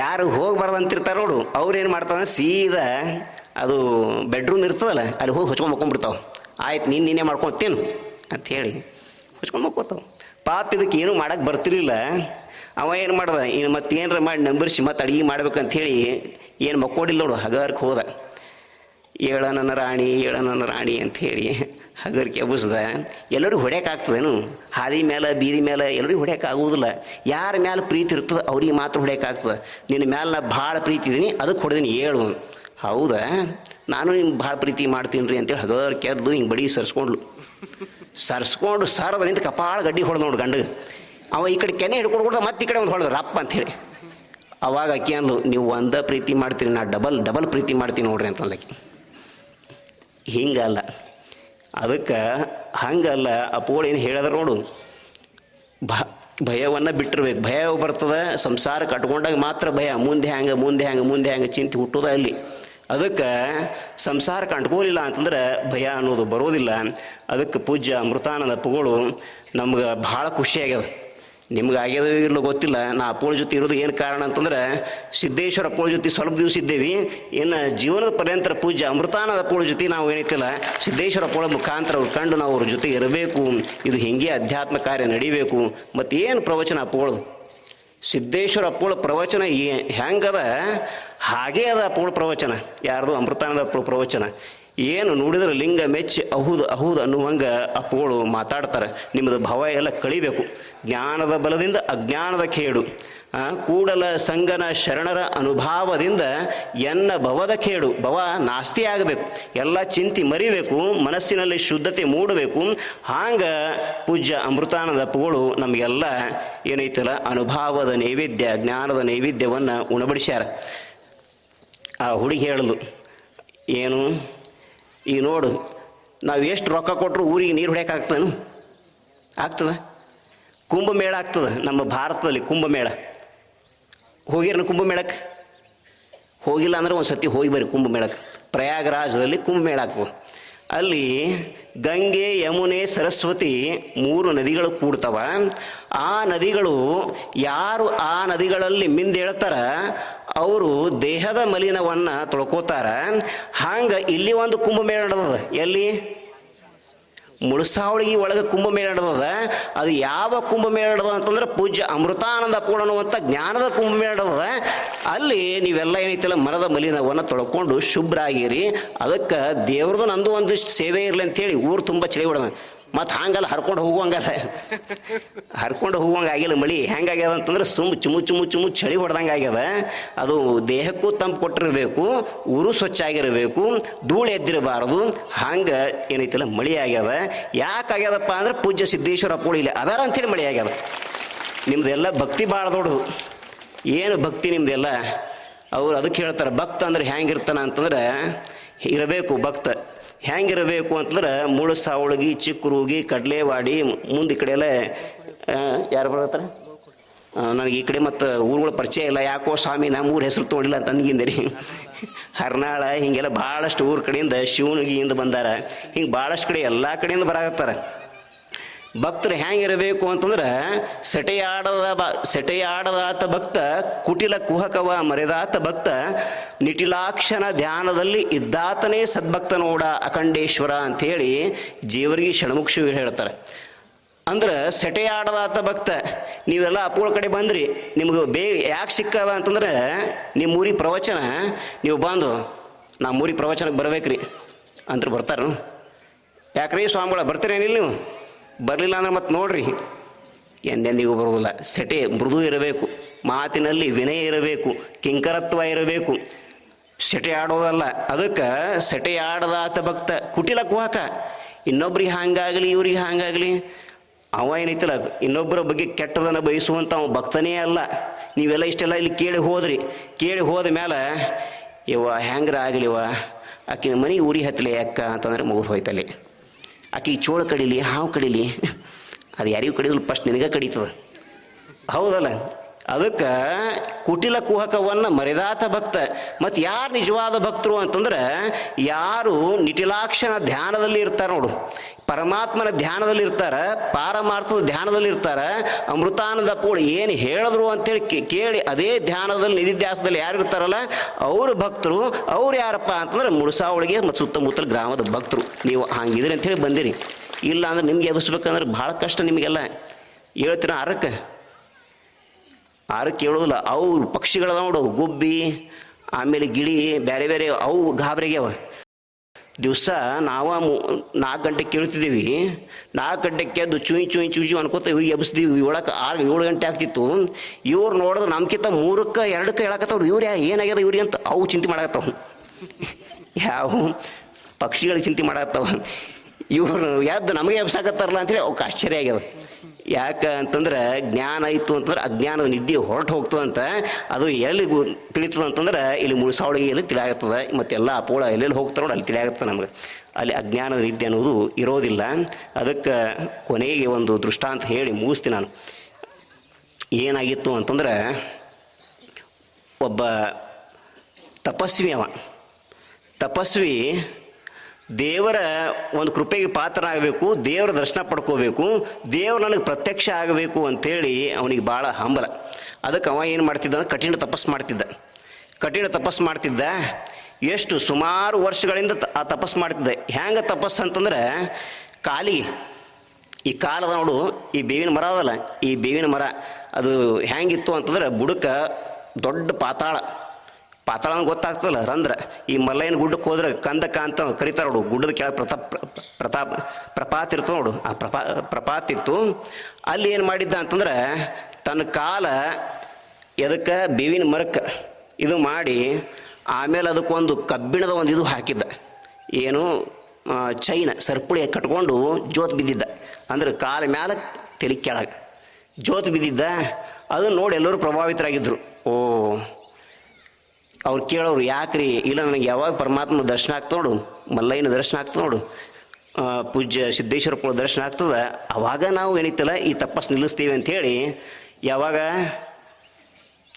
ಯಾರು ಹೋಗ್ಬಾರ್ದಂತಿರ್ತಾರೆ ನೋಡು. ಅವ್ರು ಏನು ಮಾಡ್ತಾರೆ ಸೀದಾ ಅದು ಬೆಡ್ರೂಮ್ ಇರ್ತದಲ್ಲ, ಅಲ್ಲಿ ಹೋಗಿ ಹೊಚ್ಕೊಂಡು ಮಕ್ಕೊಂಡ್ಬಿಡ್ತಾವೆ ಆಯ್ತು, ನೀನು ನೀನೇ ಅಂತ ಅಂಥೇಳಿ ಹುಚ್ಕೊಂಡು ಮಕ್ಕೋತಾವ. ಪಾಪ ಇದಕ್ಕೆ ಏನೂ ಮಾಡಕ್ಕೆ ಬರ್ತಿರಲಿಲ್ಲ. ಅವ ಏನು ಮಾಡ್ದ ಇನ್ನು ಮತ್ತೆ ಏನರ ಮಾಡಿ ನಂಬರ್ಸಿ ಮತ್ತೆ ಅಡುಗೆ ಮಾಡ್ಬೇಕಂಥೇಳಿ ಏನು ಮಕ್ಕೋಡಿಲ್ಲ ನೋಡು ಹಗರ್ಕ್ಕೆ ಹೋದ. ಏಳ ನನ್ನ ರಾಣಿ, ಏಳ ನನ್ನ ರಾಣಿ ಅಂಥೇಳಿ ಹಗರ್ಕೆ ಎಬ್ಬಿಸ್ದ. ಎಲ್ಲರಿಗೂ ಹೊಡ್ಯಾಕಾಗ್ತದೇನು ಹಾದಿ ಮೇಲೆ ಬೀದಿ ಮೇಲೆ ಎಲ್ಲರಿಗೂ ಹೊಡ್ಯಾಕ ಆಗುವುದಿಲ್ಲ ಯಾರ ಮೇಲೆ ಪ್ರೀತಿ ಇರ್ತದೆ ಅವ್ರಿಗೆ ಮಾತ್ರ ಹೊಡ್ಯಾಕಾಗ್ತದೆ ನಿನ್ನ ಮ್ಯಾಲೆ ನಾ ಭಾಳ ಪ್ರೀತಿ ಇದ್ದೀನಿ ಅದಕ್ಕೆ ಹೊಡೆದೀನಿ, ಏಳು. ಹೌದಾ? ನಾನು ನಿಮ್ಗೆ ಭಾಳ ಪ್ರೀತಿ ಮಾಡ್ತೀನಿ ರೀ ಅಂತೇಳಿ ಹಗರ್ ಕೆದ್ದು ಹಿಂಗೆ ಬಡಿ ಸರ್ಸ್ಕೊಂಡ್ಲು. ಸರ್ಸ್ಕೊಂಡು ಸರದ ನಿಂತು ಕಪಾಳ ಗಡ್ಡಿ ಹೊಡೆದು ನೋಡು ಗಂಡಗೆ. ಅವ ಈ ಕಡೆ ಕೆನೆ ಹಿಡ್ಕೊಂಡು ಕೊಡ್ದ ಮತ್ತೆ ಈ ಕಡೆ ಒಂದು ಹೊಡೆದ ರಪ್ಪ ಅಂಥೇಳಿ ಅವಾಗ ಅಕ್ಕಿ ಅಂದ್ಲು, ನೀವು ಒಂದ ಪ್ರೀತಿ ಮಾಡ್ತೀರಿ, ನಾ ಡಬಲ್ ಡಬಲ್ ಪ್ರೀತಿ ಮಾಡ್ತೀನಿ ನೋಡ್ರಿ ಅಂತಂದಕ್ಕೆ ಹಿಂಗಲ್ಲ ಅದಕ್ಕೆ ಹಂಗಲ್ಲ ಅಪ್ಪಗಳು ಏನು ಹೇಳಿದ್ರೆ ನೋಡು. ಭ, ಭಯವನ್ನು ಬಿಟ್ಟಿರ್ಬೇಕು. ಭಯ ಬರ್ತದೆ, ಸಂಸಾರ ಕಟ್ಕೊಂಡಾಗ ಮಾತ್ರ ಭಯ. ಮುಂದೆ ಹ್ಯಾಂಗೆ ಮುಂದೆ ಹ್ಯಾಂಗೆ ಮುಂದೆ ಹ್ಯಾಂಗೆ ಚಿಂತೆ ಹುಟ್ಟೋದ ಅಲ್ಲಿ. ಅದಕ್ಕೆ ಸಂಸಾರ ಕಂಡ್ಕೋಲಿಲ್ಲ ಅಂತಂದ್ರೆ ಭಯ ಅನ್ನೋದು ಬರೋದಿಲ್ಲ. ಅದಕ್ಕೆ ಪೂಜ್ಯ ಅಮೃತಾನಂದ ಅಪ್ಪಗಳು ನಮ್ಗೆ ಭಾಳ ಖುಷಿ ಆಗ್ಯದ ನಿಮ್ಗೆ ಆಗ್ಯದ ಇಲ್ಲೋ ಗೊತ್ತಿಲ್ಲ. ನಾ ಅಪ್ಪೋಳ ಜೊತೆ ಇರೋದು ಏನು ಕಾರಣ ಅಂತಂದ್ರೆ ಸಿದ್ದೇಶ್ವರ ಅಪ್ಪೋಳ ಜೊತೆ ಸ್ವಲ್ಪ ದಿವಸ ಇದ್ದೇವೆ. ಇನ್ನು ಜೀವನದ ಪರ್ಯಂತರ ಪೂಜ್ಯ ಅಮೃತಾನಂದ ಅಪ್ಪೋಳ ಜೊತೆ ನಾವು ಏನೈತಿಲ್ಲ ಸಿದ್ದೇಶ್ವರ ಅಪ್ಪೋಳ ಮುಖಾಂತರ ಅವ್ರು ಕಂಡು ನಾವು ಅವ್ರ ಜೊತೆ ಇರಬೇಕು. ಇದು ಹಿಂಗೆ ಅಧ್ಯಾತ್ಮ ಕಾರ್ಯ ನಡಿಬೇಕು. ಮತ್ತೇನು ಏನು ಪ್ರವಚನ ಅಪ್ಪೋಳದು ಸಿದ್ದೇಶ್ವರ ಅಪ್ಪೋಳ ಪ್ರವಚನ ಹೆಂಗದ? ಹಾಗೇ ಅದ ಪೂರ್ಣ ಪ್ರವಚನ. ಯಾರ್ದು ಅಮೃತಾನಂದ ಪೂರ್ಣ ಪ್ರವಚನ. ಏನು ನೋಡಿದ್ರೆ ಲಿಂಗ ಮೆಚ್ಚಿ ಅಹುದು ಅಹುದು ಅನ್ನುವಂಗ ಅಪ್ಪಗಳು ಮಾತಾಡ್ತಾರೆ. ನಿಮ್ಮದು ಭವ ಎಲ್ಲ ಕಳಿಬೇಕು. ಜ್ಞಾನದ ಬಲದಿಂದ ಅಜ್ಞಾನದ ಖೇಡು ಕೂಡಲ ಸಂಗನ ಶರಣರ ಅನುಭಾವದಿಂದ ಎನ್ನ ಭವದ ಖೇಡು ಭವ ನಾಸ್ತಿ ಆಗಬೇಕು. ಎಲ್ಲ ಚಿಂತೆ ಮರಿಬೇಕು. ಮನಸ್ಸಿನಲ್ಲಿ ಶುದ್ಧತೆ ಮೂಡಬೇಕು. ಹಾಂಗ ಪೂಜ್ಯ ಅಮೃತಾನಂದ ಅಪ್ಪಗಳು ನಮಗೆಲ್ಲ ಏನೈತಲ್ಲ, ಅನುಭಾವದ ನೈವೇದ್ಯ, ಜ್ಞಾನದ ನೈವೇದ್ಯವನ್ನು ಉಣಬಡಿಸ್ಯಾರ. ಆ ಹುಡುಗಿ ಹೇಳಲು, ಏನು? ಈಗ ನೋಡು, ನಾವು ಎಷ್ಟು ರೊಕ್ಕ ಕೊಟ್ಟರು ಊರಿಗೆ ನೀರು ಹೊಡ್ಯಾಕಾಗ್ತದೇನು ಆಗ್ತದ? ಕುಂಭಮೇಳ ಆಗ್ತದೆ ನಮ್ಮ ಭಾರತದಲ್ಲಿ, ಕುಂಭಮೇಳ. ಹೋಗಿರನ ಕುಂಭಮೇಳಕ್ಕೆ? ಹೋಗಿಲ್ಲ ಅಂದ್ರೆ ಒಂದು ಸತಿ ಹೋಗಿ ಬರ್ರಿ ಕುಂಭಮೇಳಕ್ಕೆ. ಪ್ರಯಾಗರಾಜದಲ್ಲಿ ಕುಂಭಮೇಳ ಆಗ್ತದೆ. ಅಲ್ಲಿ ಗಂಗೆ, ಯಮುನೆ, ಸರಸ್ವತಿ ಮೂರು ನದಿಗಳು ಕೂಡ್ತವ. ಆ ನದಿಗಳು ಯಾರು ಆ ನದಿಗಳಲ್ಲಿ ಮಿಂದೇಳ್ತಾರ? ಅವರು ದೇಹದ ಮಲಿನವನ್ನು ತೊಳ್ಕೋತಾರ. ಹಂಗೆ ಇಲ್ಲಿ ಒಂದು ಕುಂಭಮೇಳ ನಡೆದದ. ಎಲ್ಲಿ? ಮುಳಸಾವಳಿಗೆ ಒಳಗೆ ಕುಂಭಮೇಳ ನಡೆದದ. ಅದು ಯಾವ ಕುಂಭಮೇಳ ನಡೆದ ಅಂತಂದ್ರೆ ಪೂಜ್ಯ ಅಮೃತಾನಂದ ಪೂರ್ಣ ಅನ್ನುವಂಥ ಜ್ಞಾನದ ಕುಂಭಮೇಳ ನಡೆದದ. ಅಲ್ಲಿ ನೀವೆಲ್ಲ ಏನೈತಿಲ್ಲ, ಮರದ ಮಲಿನವನ್ನು ತೊಳ್ಕೊಂಡು ಶುಭ್ರ ಆಗಿರಿ ಅದಕ್ಕೆ ದೇವ್ರದ್ದು ನಂದು ಒಂದಿಷ್ಟು ಸೇವೆ ಇರಲಿ ಅಂತೇಳಿ ಊರು ತುಂಬ ಚಳಿ ಹೊಡೆದ ಮತ್ತು ಹಂಗಲ್ಲ ಹರ್ಕೊಂಡು ಹೋಗುವಂಗಲ್ಲ. ಹರ್ಕೊಂಡು ಹೋಗುವಂಗೆ ಆಗಿಲ್ಲ ಮಳಿ. ಹೆಂಗಾಗ್ಯದ ಅಂತಂದ್ರೆ ಸುಮ್ಮ ಚುಮು ಚುಮು ಚುಮು ಚಳಿ ಹೊಡೆದಂಗೆ ಆಗ್ಯದ. ಅದು ದೇಹಕ್ಕೂ ತಂಪು ಕೊಟ್ಟಿರಬೇಕು, ಊರು ಸ್ವಚ್ಛ ಆಗಿರಬೇಕು, ಧೂಳು ಎದ್ದಿರಬಾರದು. ಹಂಗೆ ಏನೈತಿಲ್ಲ, ಮಳಿ ಆಗ್ಯದ. ಯಾಕೆ ಆಗ್ಯದಪ್ಪ ಅಂದ್ರೆ ಪೂಜ್ಯ ಸಿದ್ದೇಶ್ವರ ಅಪ್ಪಳು ಇಲ್ಲ ಅದಾರ ಅಂತೇಳಿ ಮಳಿ ಆಗ್ಯದ. ನಿಮ್ದೆಲ್ಲ ಭಕ್ತಿ ಭಾಳ ದೊಡ್ಡದು. ಏನು ಭಕ್ತಿ ನಿಮ್ದೆಲ್ಲ ಅವ್ರು ಅದಕ್ಕೆ ಹೇಳ್ತಾರೆ, ಭಕ್ತ ಅಂದ್ರೆ ಹೆಂಗಿರ್ತಾನ ಅಂತಂದ್ರೆ, ಇರಬೇಕು ಭಕ್ತ. ಹೆಂಗಿರಬೇಕು ಅಂತಂದ್ರೆ ಮುಳು ಸಾವಳಗಿ ಚಿಕ್ಕರುಗಿ ಕಡಲೆವಾಡಿ, ಮುಂದೆ ಈ ಕಡೆ ಎಲ್ಲ ಯಾರು ಬರ್ತಾರೆ? ನನಗೆ ಈ ಕಡೆ ಮತ್ತು ಊರುಗಳ ಪರಿಚಯ ಇಲ್ಲ. ಯಾಕೋ ಸ್ವಾಮಿ ನಮ್ಮ ಊರ ಹೆಸರು ತೊಗೊಂಡಿಲ್ಲ ಅಂತ ಅಂದ್ಗಿಂದೆ ರೀ ಹರ್ನಾಳ, ಹಿಂಗೆಲ್ಲ ಭಾಳಷ್ಟು ಊರ ಕಡೆಯಿಂದ, ಶಿವನಿಗಿಯಿಂದ ಬಂದಾರ. ಹಿಂಗೆ ಭಾಳಷ್ಟು ಕಡೆ ಎಲ್ಲ ಕಡೆಯಿಂದ ಬರಾಕತ್ತಾರ. ಭಕ್ತರು ಹೆಂಗಿರಬೇಕು ಅಂತಂದ್ರೆ ಸೆಟೆಯಾಡದ ಬ, ಸೆಟೆಯಾಡದಾತ ಭಕ್ತ, ಕುಟಿಲ ಕುಹಕವ ಮರೆದಾತ ಭಕ್ತ, ನಿಟಿಲಾಕ್ಷಣ ಧ್ಯಾನದಲ್ಲಿ ಇದ್ದಾತನೇ ಸದ್ಭಕ್ತ ನೋಡ ಅಖಂಡೇಶ್ವರ ಅಂಥೇಳಿ ಜೀವರಿಗೆ ಷಣ್ಮುಖ ಹೇಳ್ತಾರೆ. ಅಂದ್ರೆ ಸೆಟೆಯಾಡದಾತ ಭಕ್ತ, ನೀವೆಲ್ಲ ಅಪ್ಪುಗಳ ಕಡೆ ಬಂದ್ರಿ, ನಿಮ್ಗೆ ಬೇಗ ಯಾಕೆ ಸಿಕ್ಕದ ಅಂತಂದ್ರೆ ನಿಮ್ಮ ಪ್ರವಚನ, ನೀವು ಬಂದು ನಮ್ಮ ಊರಿಗೆ ಪ್ರವಚನಕ್ಕೆ ಬರ್ಬೇಕ್ರಿ ಅಂತ ಬರ್ತಾರ ಯಾಕ್ರೀ ಸ್ವಾಮಿಗಳ, ಬರ್ತೀರೇನಿಲ್ಲ ನೀವು? ಬರಲಿಲ್ಲ ಅಂದ್ರೆ ಮತ್ತೆ ನೋಡ್ರಿ. ಎಂದೆಂದಿಗೂ ಬರೋದಿಲ್ಲ. ಸೆಟೆ ಮೃದು ಇರಬೇಕು. ಮಾತಿನಲ್ಲಿ ವಿನಯ ಇರಬೇಕು. ಕಿಂಕರತ್ವ ಇರಬೇಕು. ಸೆಟೆ ಆಡೋದಲ್ಲ. ಅದಕ್ಕೆ ಸೆಟೆ ಆಡದಾತ ಭಕ್ತ. ಕುಟಿಲ ಕುಹಕ. ಇನ್ನೊಬ್ರಿಗೆ ಹಾಂಗಾಗಲಿ, ಇವ್ರಿಗೆ ಹಾಂಗಾಗಲಿ. ಅವ ಏನೈತಲ್ಲ ಇನ್ನೊಬ್ಬರ ಬಗ್ಗೆ ಕೆಟ್ಟದನ್ನು ಬಯಸುವಂಥ ಅವ ಭಕ್ತನೇ ಅಲ್ಲ. ನೀವೆಲ್ಲ ಇಷ್ಟೆಲ್ಲ ಇಲ್ಲಿ ಕೇಳಿ ಹೋದ್ರಿ. ಕೇಳಿ ಹೋದ ಮೇಲೆ ಇವ ಹೆಂಗ್ರ ಆಗಲಿವ ಆಕಿನ ಮನೆ ಊರಿ ಹತ್ತಲಿ ಅಕ್ಕ? ಅಂತಂದ್ರೆ ಮುಗಿದು ಹೋಯ್ತಲ್ಲಿ. ಆಕಿ ಚೋಳ ಕಡಿಲಿ ಹಾವು ಕಡಿಲಿ ಅದು ಯಾರಿಗೂ ಕಡಿದ್ರು ಫಸ್ಟ್ ನಿನಗೆ ಕಡಿತದ. ಹೌದಲ್ಲ? ಅದಕ್ಕೆ ಕುಟಿಲ ಕುಹಕವನ್ನ ಮರೆದಾತ ಭಕ್ತ. ಮತ್ತು ಯಾರು ನಿಜವಾದ ಭಕ್ತರು ಅಂತಂದ್ರೆ ಯಾರು ನಿಟಿಲಾಕ್ಷನ ಧ್ಯಾನದಲ್ಲಿ ಇರ್ತಾರೆ ನೋಡು. ಪರಮಾತ್ಮನ ಧ್ಯಾನದಲ್ಲಿ ಇರ್ತಾರೆ, ಪಾರಮಾರ್ಥದ ಧ್ಯಾನದಲ್ಲಿ ಇರ್ತಾರೆ, ಅಮೃತಾನಂದ ಪೋಳಿ ಏನು ಹೇಳಿದ್ರು ಅಂತೇಳಿ ಕೇಳಿ ಅದೇ ಧ್ಯಾನದಲ್ಲಿ ನಿಧಿಧ್ಯಾಸದಲ್ಲಿ ಯಾರು ಇರ್ತಾರಲ್ಲ, ಅವರು ಭಕ್ತರು, ಅವ್ರು ಯಾರಪ್ಪ ಅಂತಂದ್ರೆ ಮುಳುಸಾವಳಿಗೆ ಮತ್ತು ಸುತ್ತಮುತ್ತಲ ಗ್ರಾಮದ ಭಕ್ತರು. ನೀವು ಹಂಗಿದ್ರಿ ಅಂತೇಳಿ ಬಂದಿರಿ. ಇಲ್ಲ ಅಂದ್ರೆ ನಿಮ್ಗೆ ಎಬ್ಬಿಸ್ಬೇಕಂದ್ರೆ ಭಾಳ ಕಷ್ಟ ನಿಮಗೆಲ್ಲ. ಹೇಳ್ತೀರ ಅರಕ್ಕೆ. ಆರು ಕೇಳೋದಿಲ್ಲ. ಅವು ಪಕ್ಷಿಗಳ ನೋಡು, ಗುಬ್ಬಿ, ಆಮೇಲೆ ಗಿಳಿ ಬೇರೆ ಬೇರೆ ಅವು ಗಾಬರಿಗ್ಯಾವ ದಿವಸ ನಾವು ನಾಲ್ಕು ಗಂಟೆಗೆ ಕೇಳ್ತಿದ್ದೀವಿ. ನಾಲ್ಕು ಗಂಟೆಗೆ ಕೆದ್ದು ಚುಯಿ ಚುಯಿ ಚುಯಿ ಅನ್ಕೋತ ಇವ್ರಿಗೆ ಎಬ್ಸ್ದೀವಿ. ಏಳಕ್ಕೆ ಆರು ಏಳು ಗಂಟೆ ಆಗ್ತಿತ್ತು. ಇವ್ರು ನೋಡಿದ್ರೆ ನಮ್ಕಿಂತ ಮೂರಕ್ಕೆ, ಎರಡಕ್ಕೆ ಹೇಳಕತ್ತವ್ರು. ಇವ್ರು ಯಾ, ಏನಾಗ್ಯದ ಇವ್ರಿಗೆ ಅಂತ ಅವು ಚಿಂತೆ ಮಾಡಕತ್ತವು. ಯಾವ ಪಕ್ಷಿಗಳು ಚಿಂತೆ ಮಾಡಕತ್ತವ. ಇವ್ರು ಎದ್ದು ನಮಗೆ ಎಬ್ಸಾಕತ್ತಾರಲ್ಲ ಅಂತೇಳಿ ಅವ್ಕೆ ಆಶ್ಚರ್ಯ ಆಗ್ಯದ. ಯಾಕೆ ಅಂತಂದ್ರೆ ಜ್ಞಾನ ಇತ್ತು ಅಂತಂದ್ರೆ ಅಜ್ಞಾನದ ನಿದ್ದೆ ಹೊರಟು ಹೋಗ್ತದಂತ ಅದು ಎಲ್ಲಿ ತಿಳಿತದ ಅಂತಂದ್ರೆ ಇಲ್ಲಿ ಮುಳುಸಾವಳಿಗೆ ಎಲ್ಲಿ ತಿಳಿಯಾಗ್ತದ ಮತ್ತೆಲ್ಲ ಅಪೋಳ ಎಲ್ಲೆಲ್ಲಿ ಹೋಗ್ತಾರೋ ಅಲ್ಲಿ ತಿಳಿಯಾಗ್ತದೆ ನಮ್ಗೆ. ಅಲ್ಲಿ ಅಜ್ಞಾನದ ನಿದ್ದೆ ಅನ್ನೋದು ಇರೋದಿಲ್ಲ. ಅದಕ್ಕೆ ಕೊನೆಗೆ ಒಂದು ದೃಷ್ಟಾಂತ ಹೇಳಿ ಮುಗಿಸ್ತೀನಿ ನಾನು. ಏನಾಗಿತ್ತು ಅಂತಂದ್ರೆ ಒಬ್ಬ ತಪಸ್ವಿ ಅವ ತಪಸ್ವಿ ದೇವರ ಒಂದು ಕೃಪೆಗೆ ಪಾತ್ರನಾಗಬೇಕು, ದೇವರ ದರ್ಶನ ಪಡ್ಕೋಬೇಕು, ದೇವರು ನನಗೆ ಪ್ರತ್ಯಕ್ಷ ಆಗಬೇಕು ಅಂಥೇಳಿ ಅವನಿಗೆ ಭಾಳ ಹಂಬಲ. ಅದಕ್ಕೆ ಅವ ಏನು ಮಾಡ್ತಿದ್ದ ಅಂದ್ರೆ ಕಠಿಣ ತಪಸ್ಸು ಮಾಡ್ತಿದ್ದ. ಕಠಿಣ ತಪಸ್ಸು ಮಾಡ್ತಿದ್ದ, ಎಷ್ಟು ಸುಮಾರು ವರ್ಷಗಳಿಂದ ಆ ತಪಸ್ಸು ಮಾಡ್ತಿದ್ದೆ. ಹೆಂಗೆ ತಪಸ್ಸು ಅಂತಂದ್ರೆ ಕಾಲಿ ಈ ಕಾಲದ ನೋಡು, ಈ ಬೇವಿನ ಮರ ಅದಲ್ಲ, ಈ ಬೇವಿನ ಮರ, ಅದು ಹೆಂಗಿತ್ತು ಅಂತಂದ್ರೆ ಬುಡಕ್ಕೆ ದೊಡ್ಡ ಪಾತಾಳ. ಪಾತಾಳ ಗೊತ್ತಾಗ್ತಲ್ಲ ರಂಧ್ರ. ಈ ಮಲ್ಲಯ್ಯನ ಗುಡ್ಡಕ್ಕೆ ಹೋದ್ರೆ ಕಂದಕ ಅಂತ ಕರಿತಾರ ನೋಡು, ಗುಡ್ಡದ ಕೆಳಗೆ ಪ್ರತಾಪ್ ಪ್ರ- ಪ್ರತಾಪ್, ಪ್ರಪಾತ ಇರ್ತದೆ ನೋಡು. ಆ ಪ್ರಪಾ ಪ್ರಪಾತ ಇತ್ತು. ಅಲ್ಲಿ ಏನು ಮಾಡಿದ್ದ ಅಂತಂದ್ರೆ, ತನ್ನ ಕಾಲ ಎದಕ್ಕೆ ಬೇವಿನ ಮರಕ್ಕೆ ಇದು ಮಾಡಿ, ಆಮೇಲೆ ಅದಕ್ಕೊಂದು ಕಬ್ಬಿಣದ ಒಂದು ಇದು ಹಾಕಿದ್ದ. ಏನು ಚೈನ ಸರ್ಪುಳಿ ಕಟ್ಕೊಂಡು ಜೋತ್ ಬಿದ್ದಿದ್ದ. ಅಂದ್ರೆ ಕಾಲ ಮ್ಯಾಲ ತಲೆ ಕೆಳಗೆ. ಜೋತ್ ಬಿದ್ದಿದ್ದ. ಅದನ್ನು ನೋಡಿ ಎಲ್ಲರೂ ಪ್ರಭಾವಿತರಾಗಿದ್ದರು ಓ ಅವ್ರು ಕೇಳೋರು, ಯಾಕ್ರಿ? ಇಲ್ಲ, ನನಗೆ ಯಾವಾಗ ಪರಮಾತ್ಮ ದರ್ಶನ ಆಗ್ತದೆ ನೋಡು. ಮಲ್ಲಯ್ಯನ ದರ್ಶನ ಆಗ್ತದೆ ನೋಡು. ಪೂಜ್ಯ ಸಿದ್ದೇಶ್ವರ ಕುಳ ದರ್ಶನ ಆಗ್ತದೆ. ಅವಾಗ ನಾವು ಏನೈತಲ್ಲ ಈ ತಪಸ್ಸು ನಿಲ್ಲಿಸ್ತೀವಿ ಅಂಥೇಳಿ, ಯಾವಾಗ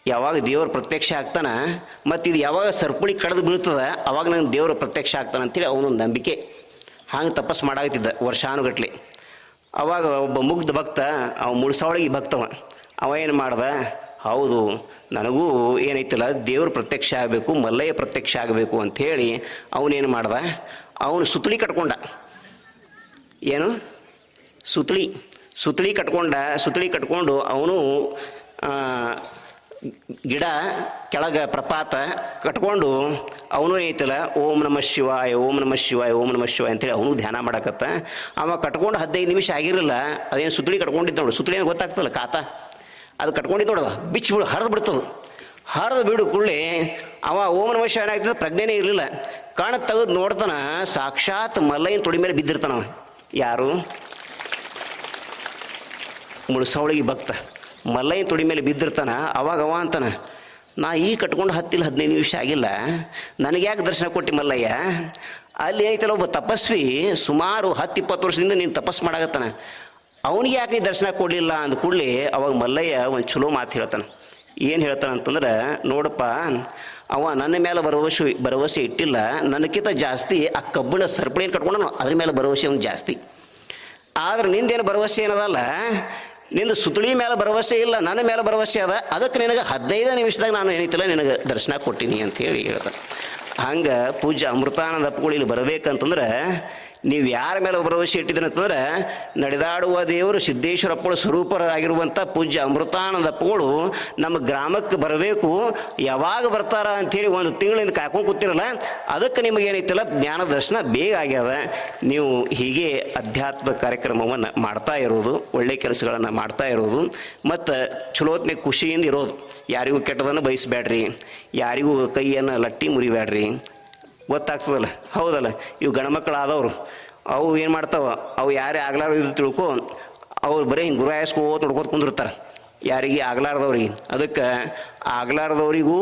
ಯಾವಾಗ ದೇವ್ರ ಪ್ರತ್ಯಕ್ಷ ಆಗ್ತಾನ, ಮತ್ತು ಇದು ಯಾವಾಗ ಸರ್ಪುಳಿ ಕಡ್ದು ಬೀಳ್ತದೆ, ಅವಾಗ ನಂಗೆ ದೇವ್ರ ಪ್ರತ್ಯಕ್ಷ ಆಗ್ತಾನ ಅಂತೇಳಿ ಅವನೊಂದು ನಂಬಿಕೆ ಹಂಗೆ ತಪಸ್ಸು ಮಾಡಾಗ್ತಿದ್ದ ವರ್ಷಾನುಗಟ್ಲೆ. ಅವಾಗ ಒಬ್ಬ ಮುಗ್ಧ ಭಕ್ತ, ಅವ ಮುಳ್ಸಾವಳಿಗೆ ಭಕ್ತವ. ಅವ ಏನು ಮಾಡ್ದ ಹೌದು, ನನಗೂ ಏನೈತಲ್ಲ, ದೇವ್ರ ಪ್ರತ್ಯಕ್ಷ ಆಗಬೇಕು, ಮಲ್ಲಯ್ಯ ಪ್ರತ್ಯಕ್ಷ ಆಗಬೇಕು ಅಂಥೇಳಿ ಅವನೇನು ಮಾಡ್ದ? ಅವನು ಸುತ್ತಳಿ ಕಟ್ಕೊಂಡ. ಏನು? ಸುತ್ತಳಿ ಸುತ್ತಳಿ ಕಟ್ಕೊಂಡ ಸುತ್ತಳಿ ಕಟ್ಕೊಂಡು ಅವನು ಗಿಡ ಕೆಳಗೆ ಪ್ರಪಾತ ಕಟ್ಕೊಂಡು ಅವನು ಐತಲ್ಲ ಓಂ ನಮ ಶಿವಾಯ, ಓಂ ನಮ ಶಿವಾಯ, ಓಂ ನಮ ಶಿವಾಯ ಅಂತೇಳಿ ಅವನು ಧ್ಯಾನ ಮಾಡಕತ್ತ. ಅವ ಕಟ್ಕೊಂಡು ಹದಿನೈದು ನಿಮಿಷ ಆಗಿರಲಿಲ್ಲ, ಅದೇನು ಸುತ್ತಳಿ ಕಟ್ಕೊಂಡಿದ್ದ ನೋಡು. ಸುತ್ತಳಿ ಏನು ಗೊತ್ತಾಗ್ತಲ್ಲ ಕಾತ. ಅದು ಕಟ್ಕೊಂಡು ನೋಡು ಬಿಚ್ಚಿ ಬಿಡು, ಹರಿದು ಬಿಡ್ತದೆ. ಹರಿದು ಬಿಡು ಕೂಡಲೇ ಅವ ಓಮನ ವಶ ಏನಾಗ್ತದೆ ಪ್ರಜ್ಞೆನೇ ಇರಲಿಲ್ಲ. ಕಣ ತೆಗೆದು ನೋಡ್ತಾನ, ಸಾಕ್ಷಾತ್ ಮಲ್ಲಯ್ಯನ ತೊಡಿ ಮೇಲೆ ಬಿದ್ದಿರ್ತಾನ. ಯಾರು? ಮುಳುಸವಳಿಗೆ ಭಕ್ತ. ಮಲ್ಲಯ್ಯನ ತೊಡಿ ಮೇಲೆ ಬಿದ್ದಿರ್ತಾನ, ಅವಾಗ ಅವ ಅಂತಾನ, ನಾ ಈ ಕಟ್ಕೊಂಡು ಹತ್ತಿಲ್ಲ ಹದಿನೈದು ನಿಮಿಷ ಆಗಿಲ್ಲ. ನನಗೆ ಯಾಕೆ ದರ್ಶನ ಕೊಟ್ಟಿ ಮಲ್ಲಯ್ಯ? ಅಲ್ಲಿ ಐತಲ್ಲ ಒಬ್ಬ ತಪಸ್ವಿ, ಸುಮಾರು ಹತ್ತು ಇಪ್ಪತ್ತು ವರ್ಷದಿಂದ ನೀನು ತಪಸ್ ಮಾಡಾಕತ್ತಾನ. ಅವನಿಗೆ ಯಾಕೆ ದರ್ಶನ ಕೊಡಲಿಲ್ಲ ಅಂದ ಕೂಡಲಿ ಅವಾಗ ಮಲ್ಲಯ್ಯ ಒಂದು ಚಲೋ ಮಾತು ಹೇಳ್ತಾನೆ. ಏನು ಹೇಳ್ತಾನೆ ಅಂತಂದ್ರೆ, ನೋಡಪ್ಪ, ಅವ ನನ್ನ ಮೇಲೆ ಭರವಸೆ ಭರವಸೆ ಇಟ್ಟಿಲ್ಲ. ನನಗಿಂತ ಜಾಸ್ತಿ ಆ ಕಬ್ಬಿಣ ಸರ್ಪಣಿ ಕಟ್ಕೊಂಡು ಅದ್ರ ಮೇಲೆ ಭರವಸೆ ಅವ್ನು ಜಾಸ್ತಿ. ಆದ್ರೆ ನಿಂದೇನು ಭರವಸೆ ಏನದಲ್ಲ, ನಿಂದು ಸುತ್ತಳಿ ಮೇಲೆ ಭರವಸೆ ಇಲ್ಲ, ನನ್ನ ಮೇಲೆ ಭರವಸೆ ಅದ. ಅದಕ್ಕೆ ನಿನಗೆ ಹದಿನೈದು ನಿಮಿಷದಾಗ ನಾನು ಏನೈತಿಲ್ಲ, ನಿನಗೆ ದರ್ಶನ ಕೊಟ್ಟಿನಿ ಅಂತ ಹೇಳಿ ಹೇಳ್ತಾನೆ. ಹಂಗೆ ಪೂಜ್ಯ ಅಮೃತಾನಂದ ಇಲ್ಲಿ ಬರಬೇಕಂತಂದ್ರೆ ನೀವು ಯಾರ ಮೇಲೆ ಭರವಸೆ ಇಟ್ಟಿದ್ದೀನಿ ಅಂತಂದ್ರೆ, ನಡೆದಾಡುವ ದೇವರು ಸಿದ್ದೇಶ್ವರಪ್ಪಳ ಸ್ವರೂಪರಾಗಿರುವಂಥ ಪೂಜ್ಯ ಅಮೃತಾನಂದ ಅಪ್ಪಗಳು ನಮ್ಮ ಗ್ರಾಮಕ್ಕೆ ಬರಬೇಕು. ಯಾವಾಗ ಬರ್ತಾರ ಅಂಥೇಳಿ ಒಂದು ತಿಂಗಳಿಂದ ಕಾಯ್ಕೊಂಡು ಕೂತಿರಲ್ಲ, ಅದಕ್ಕೆ ನಿಮಗೆ ಏನೈತಿಲ್ಲ, ಜ್ಞಾನ ದರ್ಶನ ಬೇಗ ಆಗ್ಯದ. ನೀವು ಹೀಗೆ ಅಧ್ಯಾತ್ಮ ಕಾರ್ಯಕ್ರಮವನ್ನು ಮಾಡ್ತಾ ಇರೋದು, ಒಳ್ಳೆ ಕೆಲಸಗಳನ್ನು ಮಾಡ್ತಾ ಇರೋದು, ಮತ್ತು ಚಲೋತ್ನೆ ಖುಷಿಯಿಂದ ಇರೋದು. ಯಾರಿಗೂ ಕೆಟ್ಟದನ್ನು ಬಯಸಬೇಡ್ರಿ. ಯಾರಿಗೂ ಕೈಯನ್ನು ಲಟ್ಟಿ ಮುರಿಬೇಡ್ರಿ. ಗೊತ್ತಾಗ್ತದಲ್ಲ? ಹೌದಲ್ಲ? ಇವು ಗಣಮಕ್ಕಳಾದವರು ಅವು ಏನು ಮಾಡ್ತಾವ? ಅವು ಯಾರೇ ಆಗ್ಲಾರ ಇದು ತಿಳ್ಕೊ, ಅವ್ರು ಬರೀ ಹಿಂಗೆ ಗುರಾಯಿಸ್ಕೋತ ನೋಡ್ಕೋತ ಕುಂದಿರ್ತಾರೆ. ಯಾರಿಗೆ ಆಗ್ಲಾರ್ದವ್ರಿಗೆ. ಅದಕ್ಕೆ ಆಗ್ಲಾರ್ದವರಿಗೂ